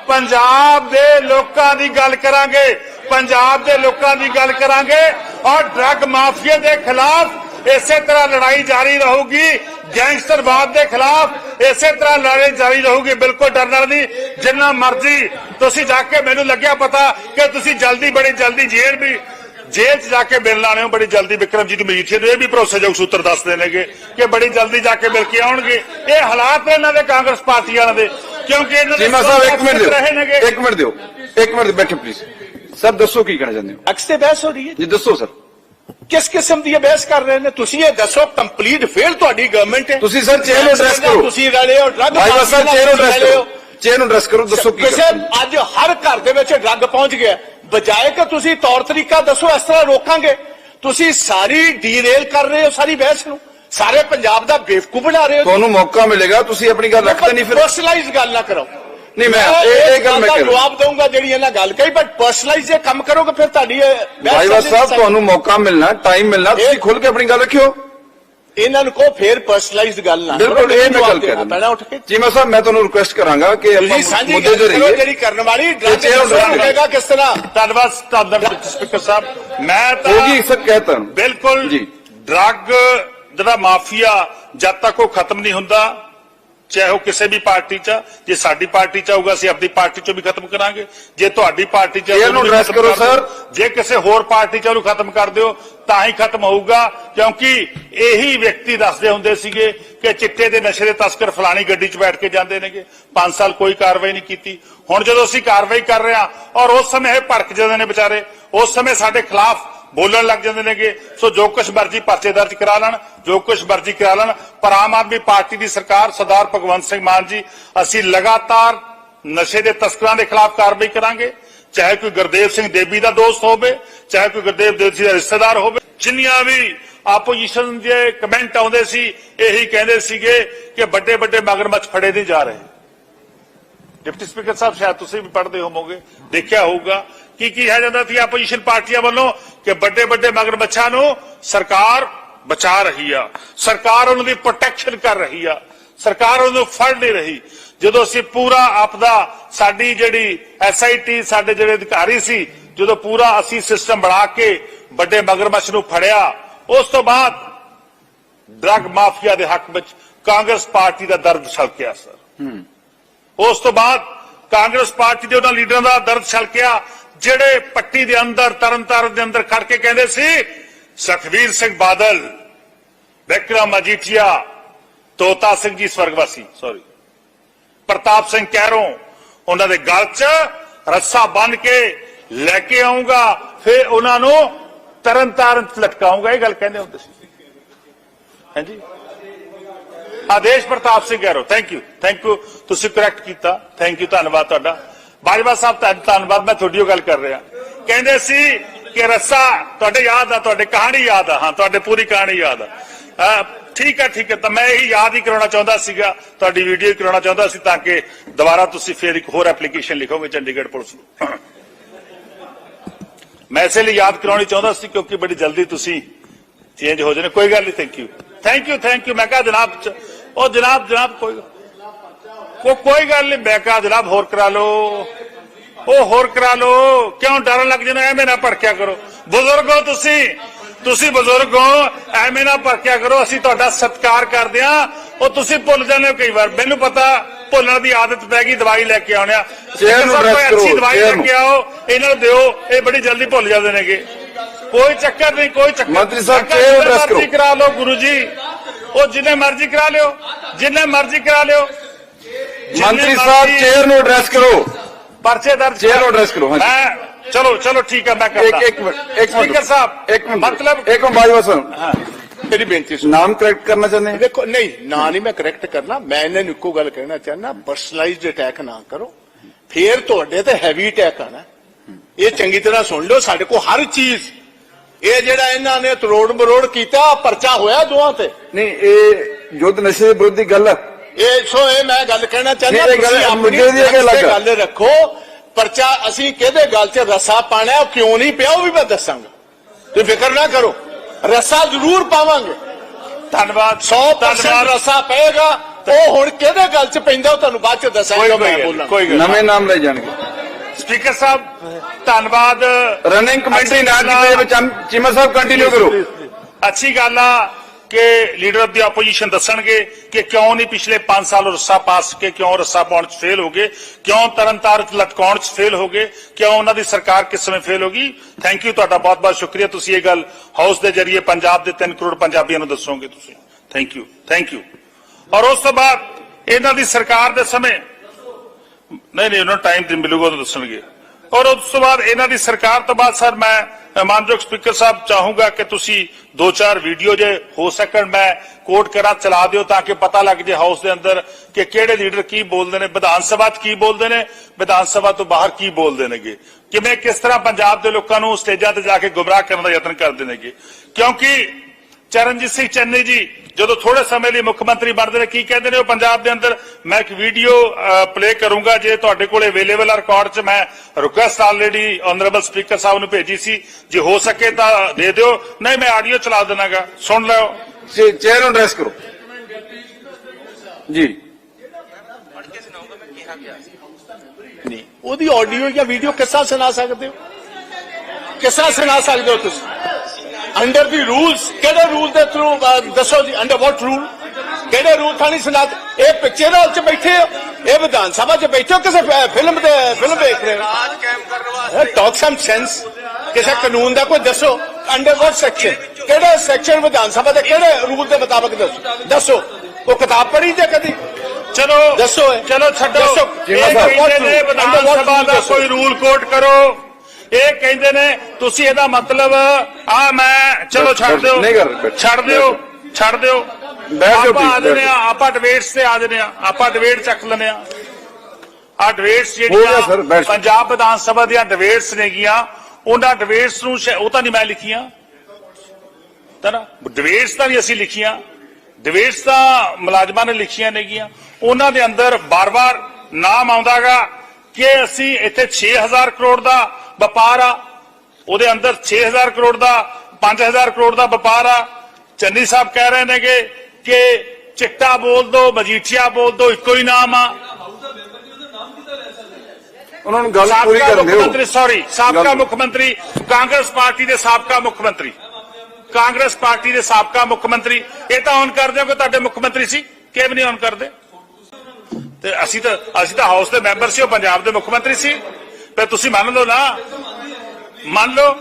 ਪੰਜਾਬ ਦੇ ਲੋਕਾਂ ਦੀ ਗੱਲ ਕਰਾਂਗੇ ਪੰਜਾਬ ਦੇ ਲੋਕਾਂ ਦੀ ਗੱਲ ਕਰਾਂਗੇ ਔਰ ਡਰੱਗ ਮਾਫੀਆ ਦੇ ਖਿਲਾਫ ਇਸੇ ਤਰ੍ਹਾਂ ਲੜਾਈ ਜਾਰੀ ਰਹੂਗੀ ਗੈਂਗਸਟਰਵਾਦ ਦੇ ਖਿਲਾਫ ਇਸੇ ਤਰ੍ਹਾਂ ਲੜਾਈ ਜਾਰੀ ਰਹੂਗੀ ਬਿਲਕੁਲ ਡਰਨ ਵਾਲੀ ਨਹੀਂ ਜਿੰਨਾ ਮਰਜ਼ੀ ਤੁਸੀਂ ਜਾ ਕੇ ਮੈਨੂੰ ਲੱਗਿਆ ਪਤਾ ਕਿ ਤੁਸੀਂ ਜਲਦੀ ਬੜੀ ਜਲਦੀ ਜੇਲ੍ਹ ਵੀ ਜੇਲ੍ਹ 'ਚ ਜਾ ਕੇ ਮਿਲਣ ਆਣੇ ਹੋ ਬੜੀ ਜਲਦੀ ਵਿਕਰਮਜੀਤ ਮਜੀਠੀਆ ਨੂੰ ਇਹ ਵੀ ਭਰੋਸੇਯੋਗ ਸੂਤਰ ਦੱਸਦੇ ਨੇਗੇ ਕਿ ਬੜੀ ਜਲਦੀ ਜਾ ਕੇ ਮਿਲ ਕੇ ਆਉਣਗੇ। ਇਹ ਹਾਲਾਤ ਨੇ ਇਹਨਾਂ ਦੇ ਕਾਂਗਰਸ ਪਾਰਟੀ ਵਾਲਿਆਂ ਦੇ ਕਿਉਂਕਿ ਇਹਨਾਂ ਦੇ ਚੀਮਾ ਸਾਹਿਬ ਮਿੰਟ ਦਿਓ ਨੇਗੇ। ਇੱਕ ਮਿੰਟ ਦਿਓ ਇੱਕ ਮਿੰਟ ਬੈਠੋ ਪਲੀਜ਼ ਸਰ ਦੱਸੋ ਕੀ ਕਹਿਣਾ ਚਾਹੁੰਦੇ ਹੋ? ਅਕਸ ਬਹਿਸ ਹੋ ਰਹੀ ਹੈ ਜੀ। ਦੱਸੋ ਸਰ। ਕਿਸ ਕਿਸਮ ਦੀ ਬਹਿਸ ਕਰ ਰਹੇ ਨੇ? ਤੁਸੀਂ ਇਹ ਦੱਸੋ ਕੰਪਲੀਟ ਫੇਲ ਤੁਹਾਡੀ ਗਵਰਨਮੈਂਟ ਹੈ। ਤੁਸੀਂ ਸਰ ਚਿਹਰੇ ਨੂੰ address ਕਰੋ। ਤੁਸੀਂ ਰਲੇ ਹੋ ਡਰੱਗ ਭਾਈ ਸਰ ਚਿਹਰੋ ਐਡਰੈਸ ਰਲੇ ਹੋ। ਕਰੋ। ਚਿਹਰ ਨੂੰ ਐਡਰੈਸ ਕਰੋ ਦੱਸੋ ਕੀ ਕਿਸੇ ਅੱਜ ਹਰ ਘਰ ਦੇ ਵਿੱਚ ਡਰੱਗ ਪਹੁੰਚ ਗਿਆ ਬਜਾਏ ਕਿ ਤੁਸੀਂ ਤੌਰ ਤਰੀਕਾ ਦੱਸੋ ਇਸ ਤਰ੍ਹਾਂ ਰੋਕਾਂਗੇ। ਤੁਸੀਂ ਸਾਰੀ ਡੀਰੇਲ ਕਰ ਰਹੇ ਹੋ ਸਾਰੀ ਬਹਿਸ ਨੂੰ। ਸਾਰੇ ਪੰਜਾਬ ਦਾ ਬੇਵਕੂਫ ਬਣਾ ਰਹੇ ਹੋ। ਤੁਹਾਨੂੰ ਮੌਕਾ ਮਿਲੇਗਾ ਤੁਸੀਂ ਆਪਣੀ ਗੱਲ ਰੱਖਦੇ ਨਹੀਂ ਫਿਰ। ਪਰਸਨਲਾਈਜ਼ ਗੱਲ ਨਾ ਕਰੋ। ਨਹੀਂ, ਮੈਂ- ਇਹ- ਇਹ ਗੱਲ ਮੈਂ ਰਿਹਾ। ਜਵਾਬ ਦਊਂਗਾ ਜਿਹੜੀ ਇਹਨਾਂ ਗੱਲ ਕਹੀ ਬਟ ਪਰਸਨਲਾਈਜ਼ ਜੇ ਕੰਮ ਕਰੋਗੇ ਫਿਰ ਤੁਹਾਡੀ ਚੱਲਣੀ ਸਾਹਿਬ ਤੁਹਾਨੂੰ ਮੌਕਾ ਮਿਲਣਾ ਟਾਈਮ ਮਿਲਣਾ ਤੁਸੀਂ ਖੁੱਲ ਕੇ ਆਪਣੀ ਗੱਲ ਰੱਖਿਓ। ਇਹਨਾਂ ਨੂੰ ਕਹੋ ਫੇਰ ਪਰਸਨਲਾਈਜ਼ਡ ਗੱਲ ਨਾ ਕਰੋ, ਬਿਲਕੁਲ ਇਹ ਮੈਂ ਗੱਲ ਕਰ ਰਿਹਾ। ਉੱਠ ਕੇ। ਜੀ ਮੈਂ ਸਾਹਿਬ ਮੈਂ ਤੁਹਾਨੂੰ ਰਿਕੁਐਸਟ ਕਰਾਂਗਾ ਕਿ ਆਪਾਂ ਮੁੱਦੇ ਕਰੋ ਰਹੀਏ। ਜਿਹੜੀ ਕਰਨ ਵਾਲੀ ਲੱਗੇਗਾ ਕਿਸ ਤਰ੍ਹਾਂ। ਧੰਨਵਾਦ ਧੰਨਵਾਦ ਸਪੀਕਰ ਸਾਹਿਬ। ਮੈਂ ਤਾਂ ਹੋਗੀ ਸਰ ਕਹਿਤਾ ਬਿਲਕੁਲ ਜੀ। ਡਰੱਗ ਜਿਹੜਾ ਮਾਫੀਆ ਜਦ ਤੱਕ ਉਹ ਖਤਮ ਨਹੀਂ ਹੁੰਦਾ ਚਾਹੇ ਉਹ ਕਿਸੇ ਵੀ ਪਾਰਟੀ ਚ ਆ, ਜੇ ਸਾਡੀ ਪਾਰਟੀ ਚ ਆਊਗਾ ਅਸੀਂ ਆਪਣੀ ਪਾਰਟੀ ਚੋਂ ਵੀ ਖਤਮ ਕਰਾਂਗੇ ਜੇ ਤੁਹਾਡੀ ਪਾਰਟੀ ਚ ਆ, ਇਹਨੂੰ ਵੀ address ਖਤਮ ਕਰੋ ਕਰ ਦਿਓ। ਸਰ। ਜੇ ਕਿਸੇ ਹੋਰ ਪਾਰਟੀ ਚ ਉਹਨੂੰ ਖਤਮ ਕਰ ਦਿਓ ਤਾਂ ਹੀ ਖਤਮ ਹੋਊਗਾ ਕਿਉਂਕਿ ਇਹੀ ਵਿਅਕਤੀ ਦੱਸਦੇ ਹੁੰਦੇ ਸੀਗੇ ਕਿ ਚਿੱਟੇ ਦੇ ਨਸ਼ੇ ਦੇ ਤਸਕਰ ਫਲਾਣੀ ਗੱਡੀ 'ਚ ਬੈਠ ਕੇ ਜਾਂਦੇ ਨੇਗੇ 5 ਸਾਲ ਕੋਈ ਕਾਰਵਾਈ ਨਹੀਂ ਕੀਤੀ ਹੁਣ ਜਦੋਂ ਅਸੀਂ ਕਾਰਵਾਈ ਕਰ ਰਹੇ ਹਾਂ ਔਰ ਉਸ ਸਮੇਂ ਇਹ ਭੜਕ ਜਾਂਦੇ ਨੇ ਵਿਚਾਰੇ ਉਸ ਸਮੇਂ ਸਾਡੇ ਖਿਲਾਫ ਬੋਲਣ ਲੱਗ ਜਾਂਦੇ ਨੇਗੇ। ਸੋ ਜੋ ਕੁਛ ਮਰਜ਼ੀ ਪਰਚੇ ਦਰਜ ਕਰਾ ਲੈਣ, ਜੋ ਕੁਛ ਮਰਜ਼ੀ ਕਰਾ ਲੈਣ, ਪਰ ਆਮ ਆਦਮੀ ਪਾਰਟੀ ਦੀ ਸਰਕਾਰ ਸਰਦਾਰ ਭਗਵੰਤ ਸਿੰਘ ਮਾਨ ਜੀ, ਅਸੀਂ ਲਗਾਤਾਰ ਨਸ਼ੇ ਦੇ ਤਸਕਰਾਂ ਦੇ ਖਿਲਾਫ ਕਾਰਵਾਈ ਕਰਾਂਗੇ। ਚਾਹੇ ਕੋਈ ਗੁਰਦੇਵ ਸਿੰਘ ਦੇਵੀ ਦਾ ਦੋਸਤ ਹੋਵੇ, ਚਾਹੇ ਕੋਈ ਗੁਰਦੇਵ ਦੇਵ ਜੀ ਦਾ ਰਿਸ਼ਤੇਦਾਰ ਹੋਵੇ, ਜਿੰਨੀਆਂ ਵੀ ਆਪੋਜੀਸ਼ਨ ਦੇ ਕਮੈਂਟ ਆਉਂਦੇ ਸੀ, ਇਹੀ ਕਹਿੰਦੇ ਸੀਗੇ ਕਿ ਵੱਡੇ ਵੱਡੇ ਮਗਰਮੱਛ ਫੜੇ ਨਹੀਂ ਜਾ ਰਹੇ। ਡਿਪਟੀ ਸਪੀਕਰ ਸਾਹਿਬ, ਸ਼ਾਇਦ ਤੁਸੀਂ ਵੀ ਪੜ੍ਹਦੇ ਹੋਵੋਗੇ, ਦੇਖਿਆ ਹੋਊਗਾ। ਕੀ ਕੀ ਹੈ ਜਾਂਦਾ ਸੀ ਆਪੋਜੀਸ਼ਨ ਪਾਰਟੀਆਂ ਵੱਲੋਂ? ਕਿ ਵੱਡੇ ਵੱਡੇ ਮਗਰਮੱਛਾਂ ਨੂੰ ਸਰਕਾਰ ਬਚਾ ਰਹੀ ਆ। ਸਰਕਾਰ ਉਹਨਾਂ ਦੀ ਪ੍ਰੋਟੈਕਸ਼ਨ ਕਰ ਰਹੀ ਆ। ਸਰਕਾਰ ਉਹਨੂੰ ਫੜ ਨਹੀਂ ਰਹੀ। ਜਦੋਂ ਅਸੀਂ ਪੂਰਾ ਆਪਦਾ ਸਾਡੀ ਜਿਹੜੀ ਐਸਆਈਟੀ ਸਾਡੇ ਜਿਹੜੇ ਅਧਿਕਾਰੀ ਸੀ ਜਦੋਂ ਪੂਰਾ ਅਸੀਂ ਸਿਸਟਮ ਬਣਾ ਕੇ ਵੱਡੇ ਮਗਰਮੱਛ ਨੂੰ ਫੜਿਆ ਉਸ ਤੋਂ ਬਾਅਦ ਡਰੱਗ ਮਾਫੀਆ ਦੇ ਹੱਕ ਵਿੱਚ ਕਾਂਗਰਸ ਪਾਰਟੀ ਦਾ ਦਰਦ ਛਲਕਿਆ ਸਰ। ਉਸ ਤੋਂ ਬਾਅਦ ਕਾਂਗਰਸ ਪਾਰਟੀ ਦੇ ਉਹਨਾਂ ਲੀਡਰਾਂ ਦਾ ਦਰਦ ਛਲਕਿਆ ਜਿਹੜੇ ਪੱਟੀ ਦੇ ਅੰਦਰ, ਤਰਨਤਾਰਨ ਦੇ ਅੰਦਰ ਖੜ ਕੇ ਕਹਿੰਦੇ ਸੀ ਸੁਖਵੀਰ ਸਿੰਘ ਬਾਦਲ, ਵਿਕਰਮ ਮਜੀਠੀਆ ਤੋਤਾ ਸਿੰਘ ਜੀ ਸਵਰਗਵਾਸੀ ਸੌਰੀ ਪ੍ਰਤਾਪ ਸਿੰਘ ਕੈਰੋਂ, ਉਹਨਾਂ ਦੇ ਗਲ 'ਚ ਰੱਸਾ ਬੰਨ ਕੇ ਲੈ ਕੇ ਆਉਂਗਾ ਫਿਰ ਉਹਨਾਂ ਨੂੰ ਤਰਨਤਾਰਨ 'ਚ ਲਟਕਾਉਂਗਾ ਇਹ ਗੱਲ ਕਹਿੰਦੇ ਹੁੰਦੇ ਸੀ। ਹਾਂਜੀ? Adesh Partap Singh Kairon thank you thank you ਤੁਸੀਂ ਕਰੈਕਟ ਕੀਤਾ ਥੈਂਕ ਯੂ ਧੰਨਵਾਦ ਤੁਹਾਡਾ। ਬਾਜਵਾ ਸਾਹਿਬ ਧੰਨ- ਧੰਨਵਾਦ ਮੈਂ ਤੁਹਾਡੀ ਉਹ ਗੱਲ ਕਰ ਰਿਹਾ ਕਹਿੰਦੇ ਸੀ ਕਿ ਰੱਸਾ ਤੁਹਾਡੇ ਯਾਦ ਆ ਤੁਹਾਡੇ ਕਹਾਣੀ ਯਾਦ ਆ ਹਾਂ ਤੁਹਾਡੇ ਪੂਰੀ ਕਹਾਣੀ ਯਾਦ ਆ ਅਹ, ਠੀਕ ਹੈ ਠੀਕ ਹੈ ਤਾਂ ਮੈਂ ਇਹੀ ਯਾਦ ਹੀ ਕਰਾਉਣਾ ਚਾਹੁੰਦਾ ਸੀਗਾ ਤੁਹਾਡੀ ਵੀਡੀਓ ਕਰਾਉਣਾ ਚਾਹੁੰਦਾ ਸੀ ਤਾਂ ਕਿ ਦੁਬਾਰਾ ਤੁਸੀਂ ਫੇਰ ਇੱਕ ਹੋਰ ਐਪਲੀਕੇਸ਼ਨ ਲਿਖੋਗੇ ਚੰਡੀਗੜ੍ਹ ਪੁਲਿਸ ਨੂੰ ਮੈਂ ਇਸੇ ਲਈ ਯਾਦ ਕਰਾਉਣੀ ਚਾਹੁੰਦਾ ਸੀ ਕਿਉਂਕਿ ਬੜੀ ਜਲਦੀ ਤੁਸੀਂ ਚੇਂਜ ਹੋ ਜਾਣੇ ਕੋਈ ਗੱਲ ਨਹੀਂ thank you thank you thank you ਮੈਂ ਕਹਾ ਜਨਾਬ ਚ- ਉਹ ਜਨਾਬ ਜਨਾਬ ਕੋਈ ਕੋ ਕੋਈ ਗੱਲ ਨਹੀਂ ਕਹਾ ਜਨਾਬ ਹੋਰ ਕਰਾ ਲਓ। ਉਹ ਹੋਰ ਕਰਾ ਲਓ। ਕਿਉਂ ਡਰਨ ਲੱਗ ਜਣਾ ਐਵੇਂ ਨਾ ਭੜਕਿਆ ਕਰੋ। ਬਜ਼ੁਰਗ ਤੁਸੀਂ ਤੁਸੀਂ ਬਜ਼ੁਰਗ ਹੋ ਐਵੇਂ ਨਾ ਭੜਕਿਆ ਕਰੋ। ਅਸੀਂ ਤੁਹਾਡਾ ਸਤਿਕਾਰ ਕਰਦੇ ਹਾਂ। ਉਹ ਤੁਸੀਂ ਭੁੱਲ ਜਾਂਦੇ ਹੋ ਕਈ ਵਾਰ। ਮੈਨੂੰ ਪਤਾ ਭੁੱਲਣ ਦੀ ਆਦਤ ਪੈ ਗਈ ਦਵਾਈ ਲੈ ਕੇ ਆਉਣਿਆ ਕੋਈ ਅੱਛੀ ਦਵਾਈ ਲੈ। ਕੇ ਆਓ ਇਹਨਾਂ ਨੂੰ ਦਿਓ। ਇਹ ਬੜੀ ਜਲਦੀ ਭੁੱਲ ਜਾਂਦੇ ਨੇਗੇ। ਕੋਈ ਚੱਕਰ ਨਹੀਂ ਕੋਈ ਚੱਕਰ ਮੰਤਰੀ ਸਾਹਿਬ, ਚੇਅਰ ਜਿੰਨਾ ਕਰੋ। ਕਰਾ ਲਓ ਗੁਰੂ ਜੀ। ਉਹ ਜਿੰਨੇ ਮਰਜ਼ੀ ਕਰਾ ਲਿਓ। ਜਿੰਨੇ ਮਰਜ਼ੀ ਕਰਾ ਲਿਓ। ਜਿੰਨੇ ਮੰਤਰੀ ਸਾਹਿਬ ਚੇਅਰ ਨੂੰ ਐਡਰੈਸ ਕਰੋ। ਪਰਚੇ ਦਰਜ ਚੇਅਰ ਨੂੰ address ਕਰੋ, ਹਾਂਜੀ। ਮੈਂ ਚਲੋ ਚਲੋ ਠੀਕ ਹੈ ਮੈਂ ਕਰਦਾ। ਇੱਕ ਮਿੰਟ ਇੱਕ ਸਪੀਕਰ ਸਾਹਿਬ ਇੱਕ ਮਿੰਟ। ਮਤਲਬ ਇੱਕ ਮਿੰਟ ਬਾਜਵਾ ਸਾਹਿਬ। ਮੇਰੀ ਬੇਨਤੀ ਸੁਣੋ। ਨਾਮ ਕਰੈਕਟ ਕਰਨਾ ਚਾਹੁੰਦੇ ਦੇਖੋ ਨਹੀਂ ਨਾ ਨਹੀਂ ਮੈਂ ਕਰੈਕਟ ਕਰਨਾ। ਮੈਂ ਇਹਨਾਂ ਨੂੰ ਇੱਕੋ ਗੱਲ ਕਹਿਣਾ ਚਾਹੁੰਦਾ ਪਰਸਨਲਾਈਜ਼ਡ ਅਟੈਕ ਨਾ ਕਰੋ। ਫੇਰ ਤੁਹਾਡੇ ਤੇ ਹੈਵੀ ਅਟੈਕ ਆਣਾ ਇਹ ਚੰਗੀ ਤਰ੍ਹਾਂ ਸੁਣ ਲਓ ਸਾਡੇ ਕੋਲ ਹਰ ਚੀਜ਼। ਇਹ ਜਿਹੜਾ ਇਹਨਾਂ ਨੇ ਤਰੋੜ ਮਰੋੜ ਕੀਤਾ ਪਰਚਾ ਹੋਇਆ ਦੋਹਾਂ ਤੇ। ਨਹੀਂ ਇਹ ਯੁੱਧ ਨਸ਼ੇ ਦੇ ਵਿਰੁੱਧ ਦੀ ਗੱਲ ਹੈ ਇਹ ਸੋ ਇਹ ਮੈਂ ਗੱਲ ਕਹਿਣਾ ਚਾਹੁੰਦਾ ਤੁਸੀਂ ਆਪਣੀ ਮੁੱਦੇ ਦੀ ਇਹ ਗੱਲ ਰੱਖੋ। ਪਰਚਾ ਅਸੀਂ ਕਿਹਦੇ ਗੱਲ 'ਚ ਰਸਾ ਪਾਣਾ ਕਿਉਂ ਨਹੀਂ ਪਿਆ ਉਹ ਵੀ ਮੈਂ ਦੱਸਾਂਗਾ। ਤੁਸੀਂ ਫਿਕਰ ਨਾ ਕਰੋ ਰਸਾ ਜ਼ਰੂਰ ਪਾਵਾਂਗੇ। ਧੰਨਵਾਦ 100% ਰਸਾ ਪਏਗਾ ਉਹ ਹੁਣ ਕਿਹਦੇ ਗੱਲ 'ਚ ਪੈਂਦਾ ਉਹ ਤੁਹਾਨੂੰ ਬਾਅਦ 'ਚ ਦੱਸਾਂਗਾ ਮੈਂ ਬੋਲਾਂ। ਨਵੇਂ ਨਾਮ ਲੈ ਜਾਣਗੇ। ਸਪੀਕਰ ਸਾਹਿਬ ਧੰਨਵਾਦ। ਰਨਿੰਗ ਕਮੇਟੀ ਨਾ ਕੀਤੇ ਵਿੱਚ ਚੀਮਾ ਸਾਹਿਬ ਕੰਟੀਨਿਊ ਕਰੋ। ਅੱਛੀ ਗੱਲ ਆ। ਕਿ ਲੀਡਰ ਆਫ ਦੀ ਆਪੋਜੀਸ਼ਨ ਦੱਸਣਗੇ ਕਿ ਕਿਉਂ ਨਹੀਂ ਪਿਛਲੇ 5 ਸਾਲ ਉਹ ਰੱਸਾ ਪਾਸ ਕੇ, ਕਿਉਂ ਰੱਸਾ ਪਾਉਣ ਚ ਫੇਲ ਹੋ ਗਏ, ਕਿਉਂ ਤਰਨਤਾਰ ਚ ਲਟਕਾਉਣ ਚ ਫੇਲ ਹੋ ਗਏ, ਕਿਉਂ ਉਹਨਾਂ ਦੀ ਸਰਕਾਰ ਕਿਸ ਸਮੇਂ ਫੇਲ ਹੋ ਗਈ। ਥੈਂਕ ਯੂ ਤੁਹਾਡਾ ਬਹੁਤ ਬਹੁਤ ਸ਼ੁਕਰੀਆ। ਤੁਸੀਂ ਇਹ ਗੱਲ ਹਾਊਸ ਦੇ ਜਰੀਏ ਪੰਜਾਬ ਦੇ 3 ਕਰੋੜ ਪੰਜਾਬੀਆਂ ਨੂੰ ਦੱਸੋਗੇ ਤੁਸੀਂ। ਥੈਂਕ ਯੂ ਥੈਂਕ ਯੂ ਔਰ ਉਸ ਤੋਂ ਬਾਅਦ ਇਹਨਾਂ ਦੀ ਸਰਕਾਰ ਦੇ ਸਮੇਂ ਨਹੀਂ ਨਹੀਂ, ਉਹਨਾਂ ਨੂੰ ਟਾਈਮ ਤੇ ਮਿਲੂਗਾ, ਉਹ ਦੱਸਣਗੇ। ਔਰ ਉਸ ਤੋਂ ਬਾਅਦ ਇਹਨਾਂ ਦੀ ਸਰਕਾਰ ਤੋਂ ਬਾਅਦ ਸਰ ਮੈਂ ਮਾਨਯੋਗ ਸਪੀਕਰ ਸਾਹਿਬ ਚਾਹੂੰਗਾ ਕਿ ਤੁਸੀਂ ਦੋ ਚਾਰ ਵੀਡੀਓ ਜੇ ਹੋ ਸਕਣ, ਮੈਂ ਕੋਟ ਕਰਾ ਚਲਾ ਦਿਓ ਤਾਂ ਕਿ ਪਤਾ ਲੱਗ ਜੇ ਹਾਊਸ ਦੇ ਅੰਦਰ ਕਿ ਕਿਹੜੇ ਲੀਡਰ ਕੀ ਬੋਲਦੇ ਨੇ, ਵਿਧਾਨ ਸਭਾ 'ਚ ਕੀ ਬੋਲਦੇ ਨੇ, ਵਿਧਾਨ ਸਭਾ ਤੋਂ ਬਾਹਰ ਕੀ ਬੋਲਦੇ ਨੇਗੇ। ਕਿਵੇਂ, ਕਿਸ ਤਰ੍ਹਾਂ ਪੰਜਾਬ ਦੇ ਲੋਕਾਂ ਨੂੰ ਸਟੇਜਾਂ ਤੇ ਜਾ ਕੇ ਗੁੰਮਰਾਹ ਕਰਨ ਦਾ ਯਤਨ ਕਰਦੇ ਨੇਗੇ। ਕਿਉਂਕਿ ਚਰਨਜੀਤ ਸਿੰਘ ਚੰਨੀ ਜੀ ਜਦੋਂ ਥੋੜੇ ਸਮੇਂ ਲਈ ਮੁੱਖ ਮੰਤਰੀ ਬਣਦੇ ਨੇ ਕੀ ਕਹਿੰਦੇ ਨੇ ਉਹ ਪੰਜਾਬ ਦੇ ਅੰਦਰ? ਮੈਂ ਇੱਕ ਵੀਡੀਓ ਪਲੇ ਕਰੂੰਗਾ ਜੇ ਤੁਹਾਡੇ ਕੋਲ ਅਵੇਲੇਬਲ ਆ ਰਿਕਾਰਡ 'ਚ। ਮੈਂ request already honourable speaker Sahib ਨੂੰ ਭੇਜੀ ਸੀ। ਜੇ ਹੋ ਸਕੇ ਤਾਂ ਦੇ ਦਿਓ ਨਹੀਂ ਮੈਂ ਆਡੀਓ ਚਲਾ ਦੇਣਾਗਾ ਸੁਣ ਲਓ। ਚੇਅਰ ਨੂੰ ਐਡਰੈਸ ਕਰੋ। ਜੀ। ਨਹੀਂ ਉਹਦੀ ਆਡੀਓ ਜਾਂ ਵੀਡੀਓ ਕਿਸ ਤਰ੍ਹਾਂ ਸੁਣਾ ਸਕਦੇ ਹੋ? ਕਿਸ ਤਰ੍ਹਾਂ ਸੁਣਾ ਸਕਦੇ ਹੋ ਤੁਸੀਂ? ਅੰਡਰ ਦੀ ਰੂਲਸ ਕਿਹੜੇ ਰੂਲ ਦੇ ਥਰੂ ਦੱਸੋ ਜੀ ਅੰਡਰ ਵਾਟ ਰੂਲ ਕਿਹੜੇ ਰੂਲ ਥਾਣੀ ਸੁਣਾ ਇਹ ਪਿਕਚਰ ਹਾਲ 'ਚ ਬੈਠੇ ਹੋ? ਇਹ ਵਿਧਾਨ ਸਭਾ 'ਚ ਬੈਠੇ ਹੋ ਕਿਸੇ ਫਿਲਮ ਦੇ ਫਿਲਮ ਦੇਖ ਰਹੇ ਹੋ? ਟਾਕ ਸਮ ਸੈਂਸ ਕਿਸੇ ਕਾਨੂੰਨ ਦਾ ਕੋਈ ਦੱਸੋ? ਅੰਡਰ ਵਾਟ ਸੈਕਸ਼ਨ ਕਿਹੜੇ ਸੈਕਸ਼ਨ ਵਿਧਾਨ ਸਭਾ ਦੇ ਕਿਹੜੇ ਰੂਲ ਦੇ ਮੁਤਾਬਕ ਦੱਸੋ? ਦੱਸੋ। ਉਹ ਕਿਤਾਬ ਪੜ੍ਹੀ ਤੇ ਕਦੀ? ਚਲੋ ਦੱਸੋ। ਚਲੋ ਛੱਡੋ। ਦੱਸੋ। ਇਹ ਕਹਿੰਦੇ ਨੇ? ਵਿਧਾਨ ਸਭਾ ਦਾ। ਕੋਈ ਰੂਲ ਕੋਟ ਕਰੋ। ਇਹ ਕਹਿੰਦੇ ਨੇ ਤੁਸੀਂ ਇਹਦਾ ਮਤਲਬ ਆ ਮੈਂ ਚਲੋ ਛੱਡ ਦਿਓ। ਨਹੀਂ। ਛੱਡ ਦਿਓ ਛੱਡ ਦਿਓ। ਆਪਾਂ ਆ ਬੈਠ ਆ ਆਪਾਂ ਡਿਬੇਟਸ ਤੇ ਆ ਜਾਂਦੇ ਆ ਆਪਾਂ ਡਿਬੇਟ ਚੱਕ ਲੈਂਦੇ ਆ ਆ ਡਿਬੇਟਸ ਜਿਹੜੀਆਂ। ਪੰਜਾਬ ਵਿਧਾਨ ਸਭਾ ਦੀਆਂ ਡਿਬੇਟਸ ਨੇਗੀਆਂ ਉਹਨਾਂ ਡਿਬੇਟਸ ਨੂੰ ਉਹ ਤਾਂ ਨਹੀਂ ਮੈਂ ਲਿਖੀਆਂ। ਤਾਂ ਨਾ ਡਿਬੇਟਸ ਤਾਂ ਵੀ ਅਸੀਂ ਲਿਖੀਆਂ। ਡਿਬੇਟਸ ਤਾਂ ਮੁਲਾਜ਼ਮਾਂ ਨੇ ਲਿਖੀਆਂ ਨੇਗੀਆਂ। ਉਹਨਾਂ ਦੇ ਅੰਦਰ ਬਾਰ-ਬਾਰ ਨਾਮ ਆਉਂਦਾਗਾ ਕਿ ਅਸੀਂ ਇੱਥੇ 6000 ਕਰੋੜ ਦਾ ਵਪਾਰ ਆ ਉਹਦੇ ਅੰਦਰ 6000 ਕਰੋੜ ਦਾ 5000 ਕਰੋੜ ਦਾ ਵਪਾਰ ਆ। ਚੰਨੀ ਸਾਹਿਬ ਕਹਿ ਰਹੇ ਨੇਗੇ ਕਿ ਚਿੱਟਾ ਬੋਲ ਦੋ ਮਜੀਠੀਆ ਬੋਲ ਦੋ ਇੱਕੋ ਹੀ ਨਾਮ ਆ। ਉਹਨਾਂ ਨੂੰ ਗੱਲ ਪੂਰੀ ਕਰਨ ਦਿਓ ਮੰਤਰੀ ਸੌਰੀ ਸਾਬਕਾ ਮੁੱਖ ਮੰਤਰੀ ਕਾਂਗਰਸ ਪਾਰਟੀ ਦੇ ਸਾਬਕਾ ਮੁੱਖ ਮੰਤਰੀ। ਕਾਂਗਰਸ ਪਾਰਟੀ ਦੇ ਸਾਬਕਾ ਮੁੱਖ ਮੰਤਰੀ। ਇਹ ਤਾਂ ਔਨ ਕਰਦੇ ਹੋ ਕਿ ਤੁਹਾਡੇ ਮੁੱਖ ਮੰਤਰੀ ਸੀ। ਕਿਵੇਂ ਨਹੀਂ ਔਨ ਕਰਦੇ? ਤੇ ਅਸੀਂ ਤਾਂ ਅਸੀਂ ਤਾਂ ਹਾਊਸ ਦੇ ਮੈਂਬਰ ਸੀ ਉਹ ਪੰਜਾਬ ਦੇ ਮੁੱਖ ਮੰਤਰੀ ਸੀ। ਤੇ ਤੁਸੀਂ ਮੰਨ ਲਓ ਨਾ ਮੰਨ ਲਓ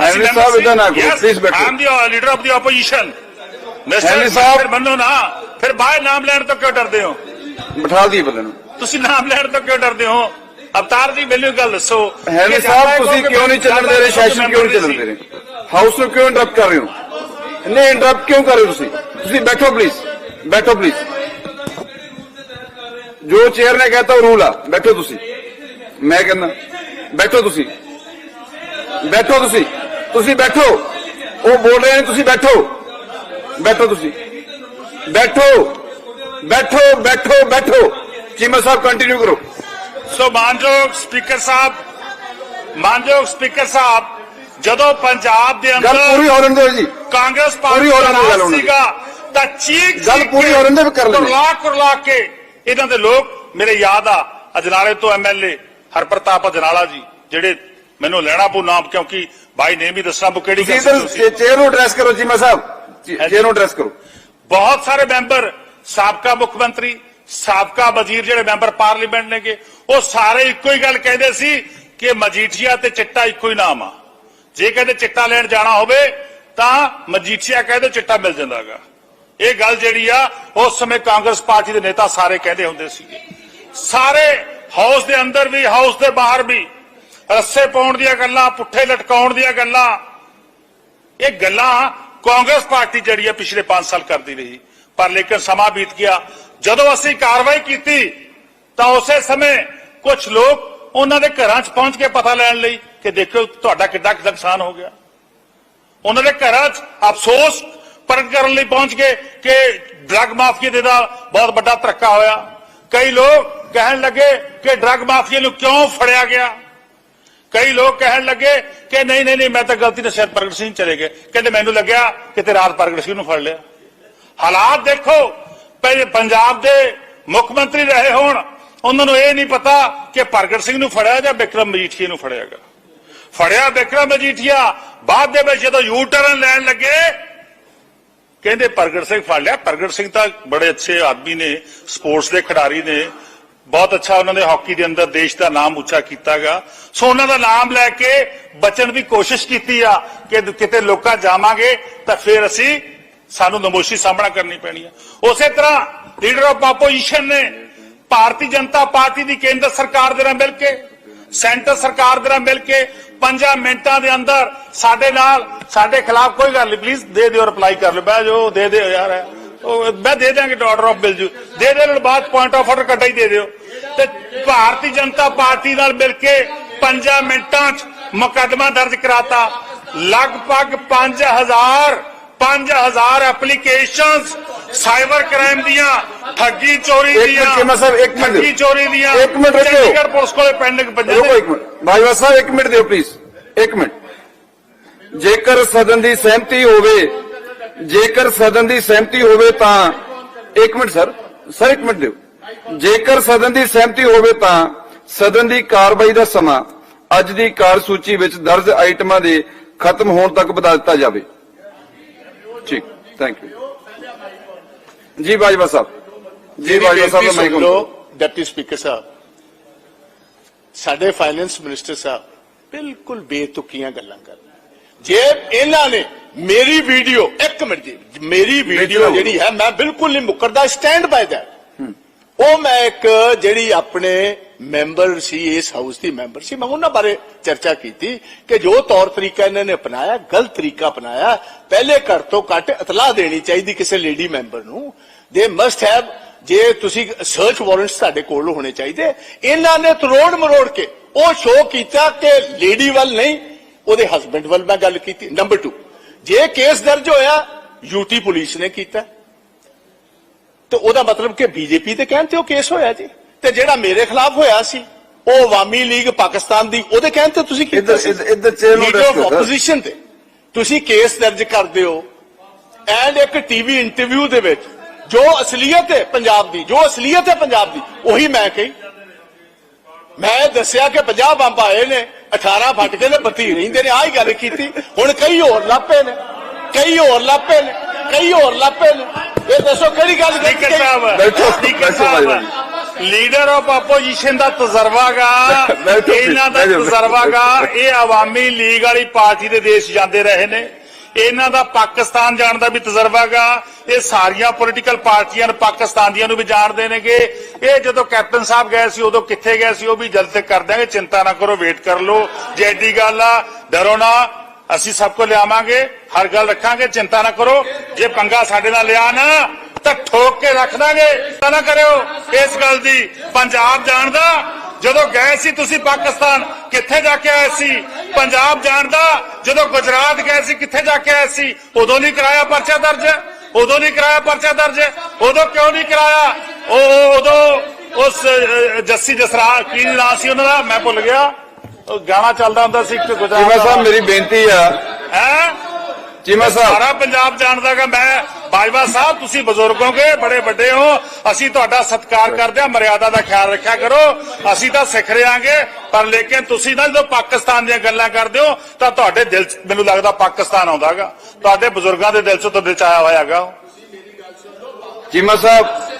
ਹੈਨਰੀ ਸਾਹਿਬ ਇਦਾਂ ਨਾ ਕਰੋ ਪਲੀਜ਼ ਬੈਠੋ ਆਮ ਦੀ leader of the opposition Henry mister Sahib- ਫਿਰ ਮੰਨੋ ਨਾ ਫਿਰ ਬਾਹਰ ਨਾਮ ਲੈਣ ਤੋਂ ਕਿਉਂ ਡਰਦੇ ਹੋ ਬਿਠਾ ਦੀ ਬੰਦੇ ਨੂੰ ਤੁਸੀਂ ਨਾਮ ਲੈਣ ਤੋਂ ਕਿਉਂ ਡਰਦੇ ਹੋ ਅਵਤਾਰ ਜੀ ਮੈਨੂੰ ਇੱਕ ਗੱਲ ਦੱਸੋ ਹੈਨਰੀ ਕਿ ਸਾਹਿਬ ਜ਼ਿਆਦਾ ਤੁਸੀਂ ਕਹੋਗੇ ਕਿਉਂ ਨਹੀਂ ਚੱਲਣ ਦੇ ਰਹੇ ਜ਼ਿਆਦਾ ਸੈਸ਼ਨ ਕਿਉਂ ਨਹੀਂ ਚੱਲਣ ਦੇ ਰਹੇ ਹਾਊਸ ਨੂੰ ਕਿਉਂ ਇੰਟਰਪਟ ਕਰ ਰਹੇ ਹੋ ਨਹੀਂ ਇੰਟਰਪਟ ਕਿਉਂ ਕਰ ਰਹੇ ਹੋ ਤੁਸੀਂ ਤੁਸੀਂ ਬੈਠੋ ਪਲੀਜ਼ ਬੈਠੋ ਪਲੀਜ਼ ਜੋ ਚੇਅਰ ਨੇ ਕਹਤਾ ਉਹ ਰੂਲ ਆ ਬੈਠੋ ਤੁਸੀਂ ਮੈਂ ਕਹਿੰਦਾ ਬੈਠੋ ਤੁਸੀਂ। ਬੈਠੋ ਤੁਸੀਂ। ਤੁਸੀਂ ਬੈਠੋ। ਉਹ ਬੋਲ ਰਹੇ ਨੇ ਤੁਸੀਂ ਬੈਠੋ। ਬੈਠੋ ਤੁਸੀਂ। ਬੈਠੋ। ਬੈਠੋ ਬੈਠੋ ਬੈਠੋ। ਚੀਮਾ ਸਾਹਿਬ ਕੰਟੀਨਿਊ ਕਰੋ। ਸੋ ਮਾਨਯੋਗ ਸਪੀਕਰ ਸਾਹਿਬ ਮਾਨਯੋਗ ਸਪੀਕਰ ਸਾਹਿਬ ਜਦੋਂ ਪੰਜਾਬ ਦੇ ਗੱਲ ਪੂਰੀ ਅੰਦਰ ਹੋ ਲੈਣ ਦਿਓ ਜੀ। ਕਾਂਗਰਸ ਪੂਰੀ ਪਾਰਟੀ ਦਾ ਦੀ। ਸੀਗਾ ਤਾਂ ਚੀਕ ਗੱਲ ਪੂਰੀ ਕੇ ਹੋ ਲੈਣ ਦਿਓ, ਕਰ ਲੈਂਦੇ। ਕੁਰਲਾ ਕੁਰਲਾ ਕੇ ਇਹਨਾਂ ਦੇ ਲੋਕ ਮੇਰੇ ਯਾਦ ਆ ਅਜਨਾਲੇ ਤੋਂ ਐਮਐਲਏ ਹਰਪ੍ਰਤਾਪ ਅਜਨਾਲਾ ਜੀ ਜਿਹੜੇ ਮੈਨੂੰ ਲੈਣਾ ਪਊ ਨਾਮ ਕਿਉਂਕਿ ਬਾਈ ਨੇਮ ਹੀ ਦੱਸਣਾ ਪਊ ਕਿਹੜੀ ਤੁਸੀਂ ਚੇਅਰ ਨੂੰ ਐਡਰੈਸ ਕਰੋ ਚੀਮਾ ਸਾਹਿਬ। ਚੇਅਰ ਨੂੰ ਐਡਰੈਸ ਕਰੋ। ਬਹੁਤ ਸਾਰੇ ਮੈਂਬਰ ਸਾਬਕਾ ਮੁੱਖ ਮੰਤਰੀ ਸਾਬਕਾ ਵਜ਼ੀਰ ਜਿਹੜੇ ਮੈਂਬਰ ਪਾਰਲੀਮੈਂਟ ਨੇਗੇ ਉਹ ਸਾਰੇ ਇੱਕੋ ਹੀ ਗੱਲ ਕਹਿੰਦੇ ਸੀ ਕਿ ਮਜੀਠੀਆ ਤੇ ਚਿੱਟਾ ਇੱਕੋ ਹੀ ਨਾਮ ਆ। ਜੇ ਕਹਿੰਦੇ ਚਿੱਟਾ ਲੈਣ ਜਾਣਾ ਹੋਵੇ ਤਾਂ ਮਜੀਠੀਆ ਕਹਿੰਦੇ ਚਿੱਟਾ ਮਿਲ ਜਾਂਦਾਗਾ ਇਹ ਗੱਲ ਜਿਹੜੀ ਆ ਉਸ ਸਮੇਂ ਕਾਂਗਰਸ ਪਾਰਟੀ ਦੇ ਨੇਤਾ ਸਾਰੇ ਕਹਿੰਦੇ ਹੁੰਦੇ ਸੀਗੇ। ਸਾਰੇ ਹਾਊਸ ਦੇ ਅੰਦਰ ਵੀ, ਹਾਊਸ ਦੇ ਬਾਹਰ ਵੀ, ਰੱਸੇ ਪਾਉਣ ਦੀਆਂ ਗੱਲਾਂ, ਪੁੱਠੇ ਲਟਕਾਉਣ ਦੀਆਂ ਗੱਲਾਂ, ਇਹ ਗੱਲਾਂ ਕਾਂਗਰਸ ਪਾਰਟੀ ਜਿਹੜੀ ਹੈ ਪਿਛਲੇ 5 ਸਾਲ ਕਰਦੀ ਰਹੀ। ਪਰ ਲੇਕਿਨ ਸਮਾਂ ਬੀਤ ਗਿਆ। ਜਦੋਂ ਅਸੀਂ ਕਾਰਵਾਈ ਕੀਤੀ, ਤਾਂ ਉਸੇ ਸਮੇਂ ਕੁਝ ਲੋਕ ਉਹਨਾਂ ਦੇ ਘਰਾਂ 'ਚ ਪਹੁੰਚ ਕੇ ਪਤਾ ਲੈਣ ਲਈ ਕਿ ਦੇਖੋ ਤੁਹਾਡਾ ਕਿੱਡਾ ਕੁ ਨੁਕਸਾਨ ਹੋ ਗਿਆ। ਉਹਨਾਂ ਦੇ ਘਰਾਂ 'ਚ ਅਫਸੋਸ ਪ੍ਰਗਟ ਕਰਨ ਲਈ ਪਹੁੰਚ ਗਏ ਕਿ ਡਰੱਗ ਮਾਫੀਆ ਦੇ ਨਾਲ ਬਹੁਤ ਵੱਡਾ ਧੱਕਾ ਹੋਇਆ। ਕਈ ਲੋਕ ਕਹਿਣ ਲੱਗੇ ਕਿ ਡਰੱਗ ਮਾਫੀਆ ਨੂੰ ਕਿਉਂ ਫੜਿਆ ਗਿਆ? ਕਈ ਲੋਕ ਕਹਿਣ ਲੱਗੇ ਕਿ ਨਹੀਂ ਨਹੀਂ ਨਹੀਂ, ਮੈਂ ਤਾਂ ਗਲਤੀ ਨਾਲ ਸ਼ਾਇਦ ਪ੍ਰਗਟ ਸਿੰਘ ਚਲੇ ਗਏ। ਕਹਿੰਦੇ ਮੈਨੂੰ ਲੱਗਿਆ ਕਿਤੇ ਰਾਤ ਪ੍ਰਗਟ ਸਿੰਘ ਨੂੰ ਫੜ ਲਿਆ। ਹਾਲਾਤ ਦੇਖੋ, ਪਹਿਲੇ ਪੰਜਾਬ ਦੇ ਮੁੱਖ ਮੰਤਰੀ ਰਹੇ ਹੋਣ, ਉਹਨਾਂ ਨੂੰ ਇਹ ਨਹੀਂ ਪਤਾ ਕਿ ਪ੍ਰਗਟ ਸਿੰਘ ਨੂੰ ਫੜਿਆ ਜਾਂ ਵਿਕਰਮ ਮਜੀਠੀਆ ਨੂੰ ਫੜਿਆ ਗਿਆ। ਫੜਿਆ ਵਿਕਰਮ ਮਜੀਠੀਆ, ਬਾਅਦ ਦੇ ਵਿੱਚ ਜਦੋਂ ਯੂ ਟਰਨ ਲੈਣ ਲੱਗੇ, ਕਹਿੰਦੇ ਪ੍ਰਗਟ ਸਿੰਘ ਫੜ ਲਿਆ। ਪ੍ਰਗਟ ਸਿੰਘ ਤਾਂ ਬੜੇ ਅੱਛੇ ਆਦਮੀ ਨੇ, ਸਪੋਰਟਸ ਦੇ ਖਿਡਾਰੀ ਨੇ ਬਹੁਤ ਅੱਛਾ ਉਹਨਾਂ ਨੇ ਹਾਕੀ ਦੇ ਅੰਦਰ ਦੇਸ਼ ਦਾ ਨਾਮ ਉੱਚਾ ਕੀਤਾਗਾ ਸੋ ਉਹਨਾਂ ਦਾ ਨਾਮ ਲੈ ਕੇ ਬਚਣ ਦੀ ਕੋਸ਼ਿਸ਼ ਕੀਤੀ ਆ ਕਿ ਕਿਤੇ ਲੋਕਾਂ ਜਾਵਾਂਗੇ ਤਾਂ ਫਿਰ ਅਸੀਂ ਸਾਨੂੰ ਨਮੋਸ਼ੀ ਸਾਹਮਣਾ ਕਰਨੀ ਪੈਣੀ ਆ। ਉਸੇ ਤਰ੍ਹਾਂ ਲੀਡਰ ਆਫ ਆਪੋਜੀਸ਼ਨ ਨੇ ਭਾਰਤੀ ਜਨਤਾ ਪਾਰਟੀ ਦੀ ਕੇਂਦਰ ਸਰਕਾਰ ਦੇ ਨਾਲ ਮਿਲ ਕੇ, ਸੈਂਟਰ ਸਰਕਾਰ ਦੇ ਨਾਲ ਮਿਲ ਕੇ 5 ਮਿੰਟਾਂ ਦੇ ਅੰਦਰ ਸਾਡੇ ਨਾਲ, ਸਾਡੇ ਖਿਲਾਫ ਕੋਈ ਗੱਲ ਨਹੀਂ ਪਲੀਜ਼ ਦੇ ਦਿਓ ਰਿਪਲਾਈ ਕਰ ਲਓ, ਬਹਿ ਜੋ ਦੇ ਦਿਓ ਯਾਰ। ਉਹ ਮੈਂ ਦੇ ਦਾਂਗੇ ਆਰਡਰ ਆਫ ਬਿਲ ਜੂ। ਦੇ ਦੇ ਨਾਲ ਬਾਅਦ ਪੁਆਇੰਟ ਆਫ ਆਰਡਰ ਕੱਢਾ ਹੀ ਦੇ ਦਿਓ। ਤੇ ਭਾਰਤੀ ਜਨਤਾ ਪਾਰਟੀ ਨਾਲ ਮਿਲ ਕੇ 5 ਮਿੰਟਾਂ 'ਚ ਮੁਕੱਦਮਾ ਦਰਜ ਕਰਾਤਾ। ਲਗਭਗ 5000 5000 ਐਪਲੀਕੇਸ਼ਨਸ ਸਾਈਬਰ ਕ੍ਰਾਈਮ ਦੀਆਂ ਠੱਗੀ ਚੋਰੀ ਇੱਕ ਮਿੰਟ ਦੀਆਂ ਚੀਮਾ ਸਾਹਿਬ, ਇੱਕ ਮਿੰਟ। ਠੱਗੀ ਦਿਓ। ਚੋਰੀ ਦੀਆਂ। ਇੱਕ ਮਿੰਟ ਰੁਕੋ। ਚੰਡੀਗੜ੍ਹ ਪੁਲਿਸ ਕੋਲੇ ਪੈਂਡਿੰਗ ਪਈਆਂ ਰੁਕੋ ਨੇ ਇੱਕ ਮਿੰਟ। ਬਾਜਵਾ ਸਾਹਿਬ ਇੱਕ ਮਿੰਟ ਦਿਓ ਪਲੀਜ਼ ਇੱਕ ਮਿੰਟ। ਜੇਕਰ ਸਦਨ ਦੀ ਸਹਿਮਤੀ ਹੋਵੇ ਜੇਕਰ ਸਦਨ ਦੀ ਸਹਿਮਤੀ ਹੋਵੇ ਤਾਂ ਇੱਕ ਮਿੰਟ ਸਰ ਸਰ ਇੱਕ ਮਿੰਟ ਦਿਓ। ਜੇਕਰ ਸਦਨ ਦੀ ਸਹਿਮਤੀ ਹੋਵੇ ਤਾਂ ਸਦਨ ਦੀ ਕਾਰਵਾਈ ਦਾ ਸਮਾਂ ਅੱਜ ਦੀ ਕਾਰਸੂਚੀ ਵਿੱਚ ਦਰਜ ਆਈਟਮਾਂ ਦੇ ਖਤਮ ਹੋਣ ਤੱਕ ਵਧਾ ਦਿੱਤਾ ਜਾਵੇ। ਠੀਕ ਥੈਂਕ ਯੂ ਜੀ ਬਾਜਵਾ ਸਾਹਿਬ। ਜੀ ਬਾਜਵਾ ਸਾਹਿਬ ਦਾ ਮਾਈਕ ਡਿਪਟੀ ਸਪੀਕਰ ਸਾਹਿਬ। ਸਾਡੇ ਫਾਈਨੈਂਸ ਮਿਨਿਸਟਰ ਸਾਹਿਬ ਬਿਲਕੁਲ ਬੇਤੁਕੀਆਂ ਗੱਲਾਂ ਕਰ। ਜੇ ਇਹਨਾਂ ਨੇ ਮੇਰੀ ਵੀਡੀਓ ਇੱਕ ਮਿੰਟ ਜੀ ਮੇਰੀ ਵੀਡੀਓ। ਜਿਹੜੀ ਹੈ ਮੈਂ ਬਿਲਕੁਲ ਨਹੀਂ ਮੁਕਰਦਾ ਸਟੈਂਡ ਬਾਈ ਦੈਟ ਉਹ ਮੈਂ ਇੱਕ ਜਿਹੜੀ ਆਪਣੇ ਮੈਂਬਰ ਸੀ ਇਸ ਹਾਊਸ ਦੀ ਮੈਂਬਰ ਸੀ ਮੈਂ ਉਹਨਾਂ ਬਾਰੇ ਚਰਚਾ ਕੀਤੀ ਕਿ ਜੋ ਤੌਰ ਤਰੀਕਾ ਇਹਨਾਂ ਨੇ ਅਪਣਾਇਆ ਗਲਤ ਤਰੀਕਾ ਅਪਣਾਇਆ ਪਹਿਲੇ ਘੱਟ ਤੋਂ ਘੱਟ ਇਤਲਾਹ ਦੇਣੀ ਚਾਹੀਦੀ ਕਿਸੇ ਲੇਡੀ ਮੈਂਬਰ ਨੂੰ। ਦੇ ਮਸਟ ਹੈਵ ਜੇ ਤੁਸੀਂ ਸਰਚ ਵਾਰੰਟਸ ਤੁਹਾਡੇ ਕੋਲ ਹੋਣੇ ਚਾਹੀਦੇ ਇਹਨਾਂ ਨੇ ਤਰੋੜ ਮਰੋੜ ਕੇ ਉਹ ਸ਼ੋਅ ਕੀਤਾ ਕਿ ਲੇਡੀ ਵੱਲ ਨਹੀਂ ਉਹਦੇ ਹਸਬੰਡ ਵੱਲ ਮੈਂ ਗੱਲ ਕੀਤੀ। ਨੰਬਰ 2 ਜੇ ਕੇਸ ਦਰਜ ਹੋਇਆ ਯੂਟੀ ਪੁਲਿਸ ਨੇ ਕੀਤਾ। ਤੇ ਉਹਦਾ ਮਤਲਬ ਕਿ ਬੀਜੇਪੀ ਤੇ ਕਹਿਣ ਤੇ ਉਹ ਕੇਸ ਹੋਇਆ ਜੀ। ਤੇ ਜਿਹੜਾ ਮੇਰੇ ਖਿਲਾਫ ਹੋਇਆ ਸੀ ਉਹ ਅਵਾਮੀ ਲੀਗ ਪਾਕਿਸਤਾਨ ਦੀ ਉਹਦੇ ਕਹਿਣ ਤੇ ਤੁਸੀਂ ਕੀਤਾ ਇੱਧਰ- ਇੱਧਰ- ਨੂੰ ਲੀਡਰ। ਆਪੋਜੀਸ਼ਨ ਤੇ। ਤੁਸੀਂ ਕੇਸ ਦਰਜ ਕਰਦੇ ਹੋ। ਐਂਡ ਇੱਕ ਟੀਵੀ ਇੰਟਰਵਿਊ ਦੇ ਵਿੱਚ ਜੋ ਅਸਲੀਅਤ ਹੈ ਪੰਜਾਬ ਦੀ ਜੋ ਅਸਲੀਅਤ ਹੈ ਪੰਜਾਬ ਦੀ ਉਹੀ ਮੈਂ ਕਹੀ। ਮੈਂ ਦੱਸਿਆ ਕਿ 50 ਬੰਬ ਆਏ ਨੇ 18 ਫਟ ਕੇ ਤੇ 32 ਰਹਿੰਦੇ ਨੇ ਆਹੀ ਗੱਲ ਕੀਤੀ। ਹੁਣ ਕਈ ਹੋਰ ਲਾਪੇ ਨੇ ਕਈ ਹੋਰ ਲਾਪੇ ਨੇ ਕਈ ਹੋਰ ਲਾਪੇ ਨੇ। ਇਹ ਦੱਸੋ ਕਿਹੜੀ ਗੱਲ ਕੀਤੀ ਬੈਠੋ, ਬੈਠੋ ਲੀਡਰ ਆਫ ਆਪੋਜੀਸ਼ਨ ਦਾ ਤਜਰਬਾਗਾ ਇਹਨਾਂ ਦਾ। ਤਜਰਬਾਗਾ ਇਹ ਆਵਾਮੀ ਲੀਗ ਵਾਲੀ ਪਾਰਟੀ ਦੇ ਦੇਸ਼ ਜਾਂਦੇ ਰਹੇ ਨੇ। ਇਹਨਾਂ ਦਾ ਪਾਕਿਸਤਾਨ ਜਾਣ ਦਾ ਵੀ ਤਜਰਬਾਗਾ ਇਹ ਸਾਰੀਆਂ ਪੋਲੀਟੀਕਲ ਪਾਰਟੀਆਂ ਨੂੰ ਪਾਕਿਸਤਾਨ ਦੀਆਂ ਨੂੰ ਵੀ ਜਾਣਦੇ ਨੇਗੇ। ਇਹ ਜਦੋਂ ਕੈਪਟਨ ਸਾਹਿਬ ਗਏ ਸੀ, ਉਦੋਂ ਕਿੱਥੇ ਗਏ ਸੀ, ਉਹ ਵੀ ਜਲਦ ਤੇ ਕਰ ਦਿਆਂਗੇ। ਚਿੰਤਾ ਨਾ ਕਰੋ ਵੇਟ ਕਰ ਲਓ। ਜੇ ਐਡੀ ਗੱਲ ਆ, ਡਰੋ ਨਾ। ਅਸੀਂ ਸਭ ਕੋ ਲਿਆਵਾਂਗੇ, ਹਰ ਗੱਲ ਰੱਖਾਂਗੇ, ਚਿੰਤਾ ਨਾ ਕਰੋ। ਜੇ ਪੰਗਾ ਸਾਡੇ ਨਾਲ ਲਿਆ ਨਾ, ਤਾਂ ਠੋਕ ਕੇ ਰੱਖ ਦਾਂਗੇ। ਤਾਂ ਨਾ ਕਰਿਓ ਇਸ ਗੱਲ ਦੀ। ਪੰਜਾਬ ਜਾਣਦਾ, ਜਦੋਂ ਗਏ ਸੀ ਤੁਸੀਂ ਪਾਕਿਸਤਾਨ ਕਿੱਥੇ ਜਾ ਕੇ ਆਏ ਸੀ? ਪੰਜਾਬ ਜਾਣਦਾ ਜਦੋਂ ਗੁਜਰਾਤ ਗਏ ਸੀ ਕਿੱਥੇ ਜਾ ਕੇ ਆਏ ਸੀ? ਉਦੋਂ ਨਹੀਂ ਕਰਾਇਆ ਪਰਚਾ ਦਰਜ? ਉਦੋਂ ਨਹੀਂ ਕਰਾਇਆ ਪਰਚਾ ਦਰਜ? ਉਦੋਂ ਕਿਉਂ ਨਹੀਂ ਕਰਾਇਆ? ਉਹ ਉਦੋਂ ਉਸ ਜੱਸੀ ਜਸਰਾ ਕੀ ਨਾਂ ਸੀ ਉਹਨਾਂ ਦਾ? ਮੈਂ ਭੁੱਲ ਗਿਆ। ਗਾਣਾ ਚੱਲਦਾ ਹੁੰਦਾ ਸੀ ਇੱਕ ਚੀਮਾ ਗੁਜਰਾਤ ਸਾਹਿਬ ਮੇਰੀ ਬੇਨਤੀ ਆ। ਹੈ? ਚੀਮਾ ਸਾਹਿਬ। ਸਾਰਾ ਪੰਜਾਬ ਜਾਣਦਾਗਾ ਮੈਂ ਬਾਜਵਾ ਸਾਹਿਬ, ਤੁਸੀਂ ਬਜ਼ੁਰਗ ਹੋਗੇ, ਬੜੇ ਵੱਡੇ ਹੋ, ਅਸੀਂ ਤੁਹਾਡਾ ਸਤਿਕਾਰ ਕਰਦੇ ਹਾਂ, ਮਰਿਆਦਾ ਦਾ ਖਿਆਲ ਰੱਖਿਆ ਕਰੋ। ਅਸੀਂ ਤਾਂ ਸਿੱਖ ਰਿਆਂਗੇ ਪਰ ਲੇਕਿਨ ਤੁਸੀਂ ਨਾ ਜਦੋਂ ਪਾਕਿਸਤਾਨ ਦੀਆਂ ਗੱਲਾਂ ਕਰਦੇ ਹੋ, ਤਾਂ ਤੁਹਾਡੇ ਦਿਲ 'ਚ ਮੈਨੂੰ ਲੱਗਦਾ ਪਾਕਿਸਤਾਨ ਆਉਂਦਾਗਾ ਤੁਹਾਡੇ ਬਜ਼ੁਰਗਾਂ ਦੇ ਦਿਲ 'ਚ ਤੁਹਾਡੇ 'ਚ ਆਇਆ ਹੋਇਆਗਾ ਚੀਮਾ ਸਾਹਿਬ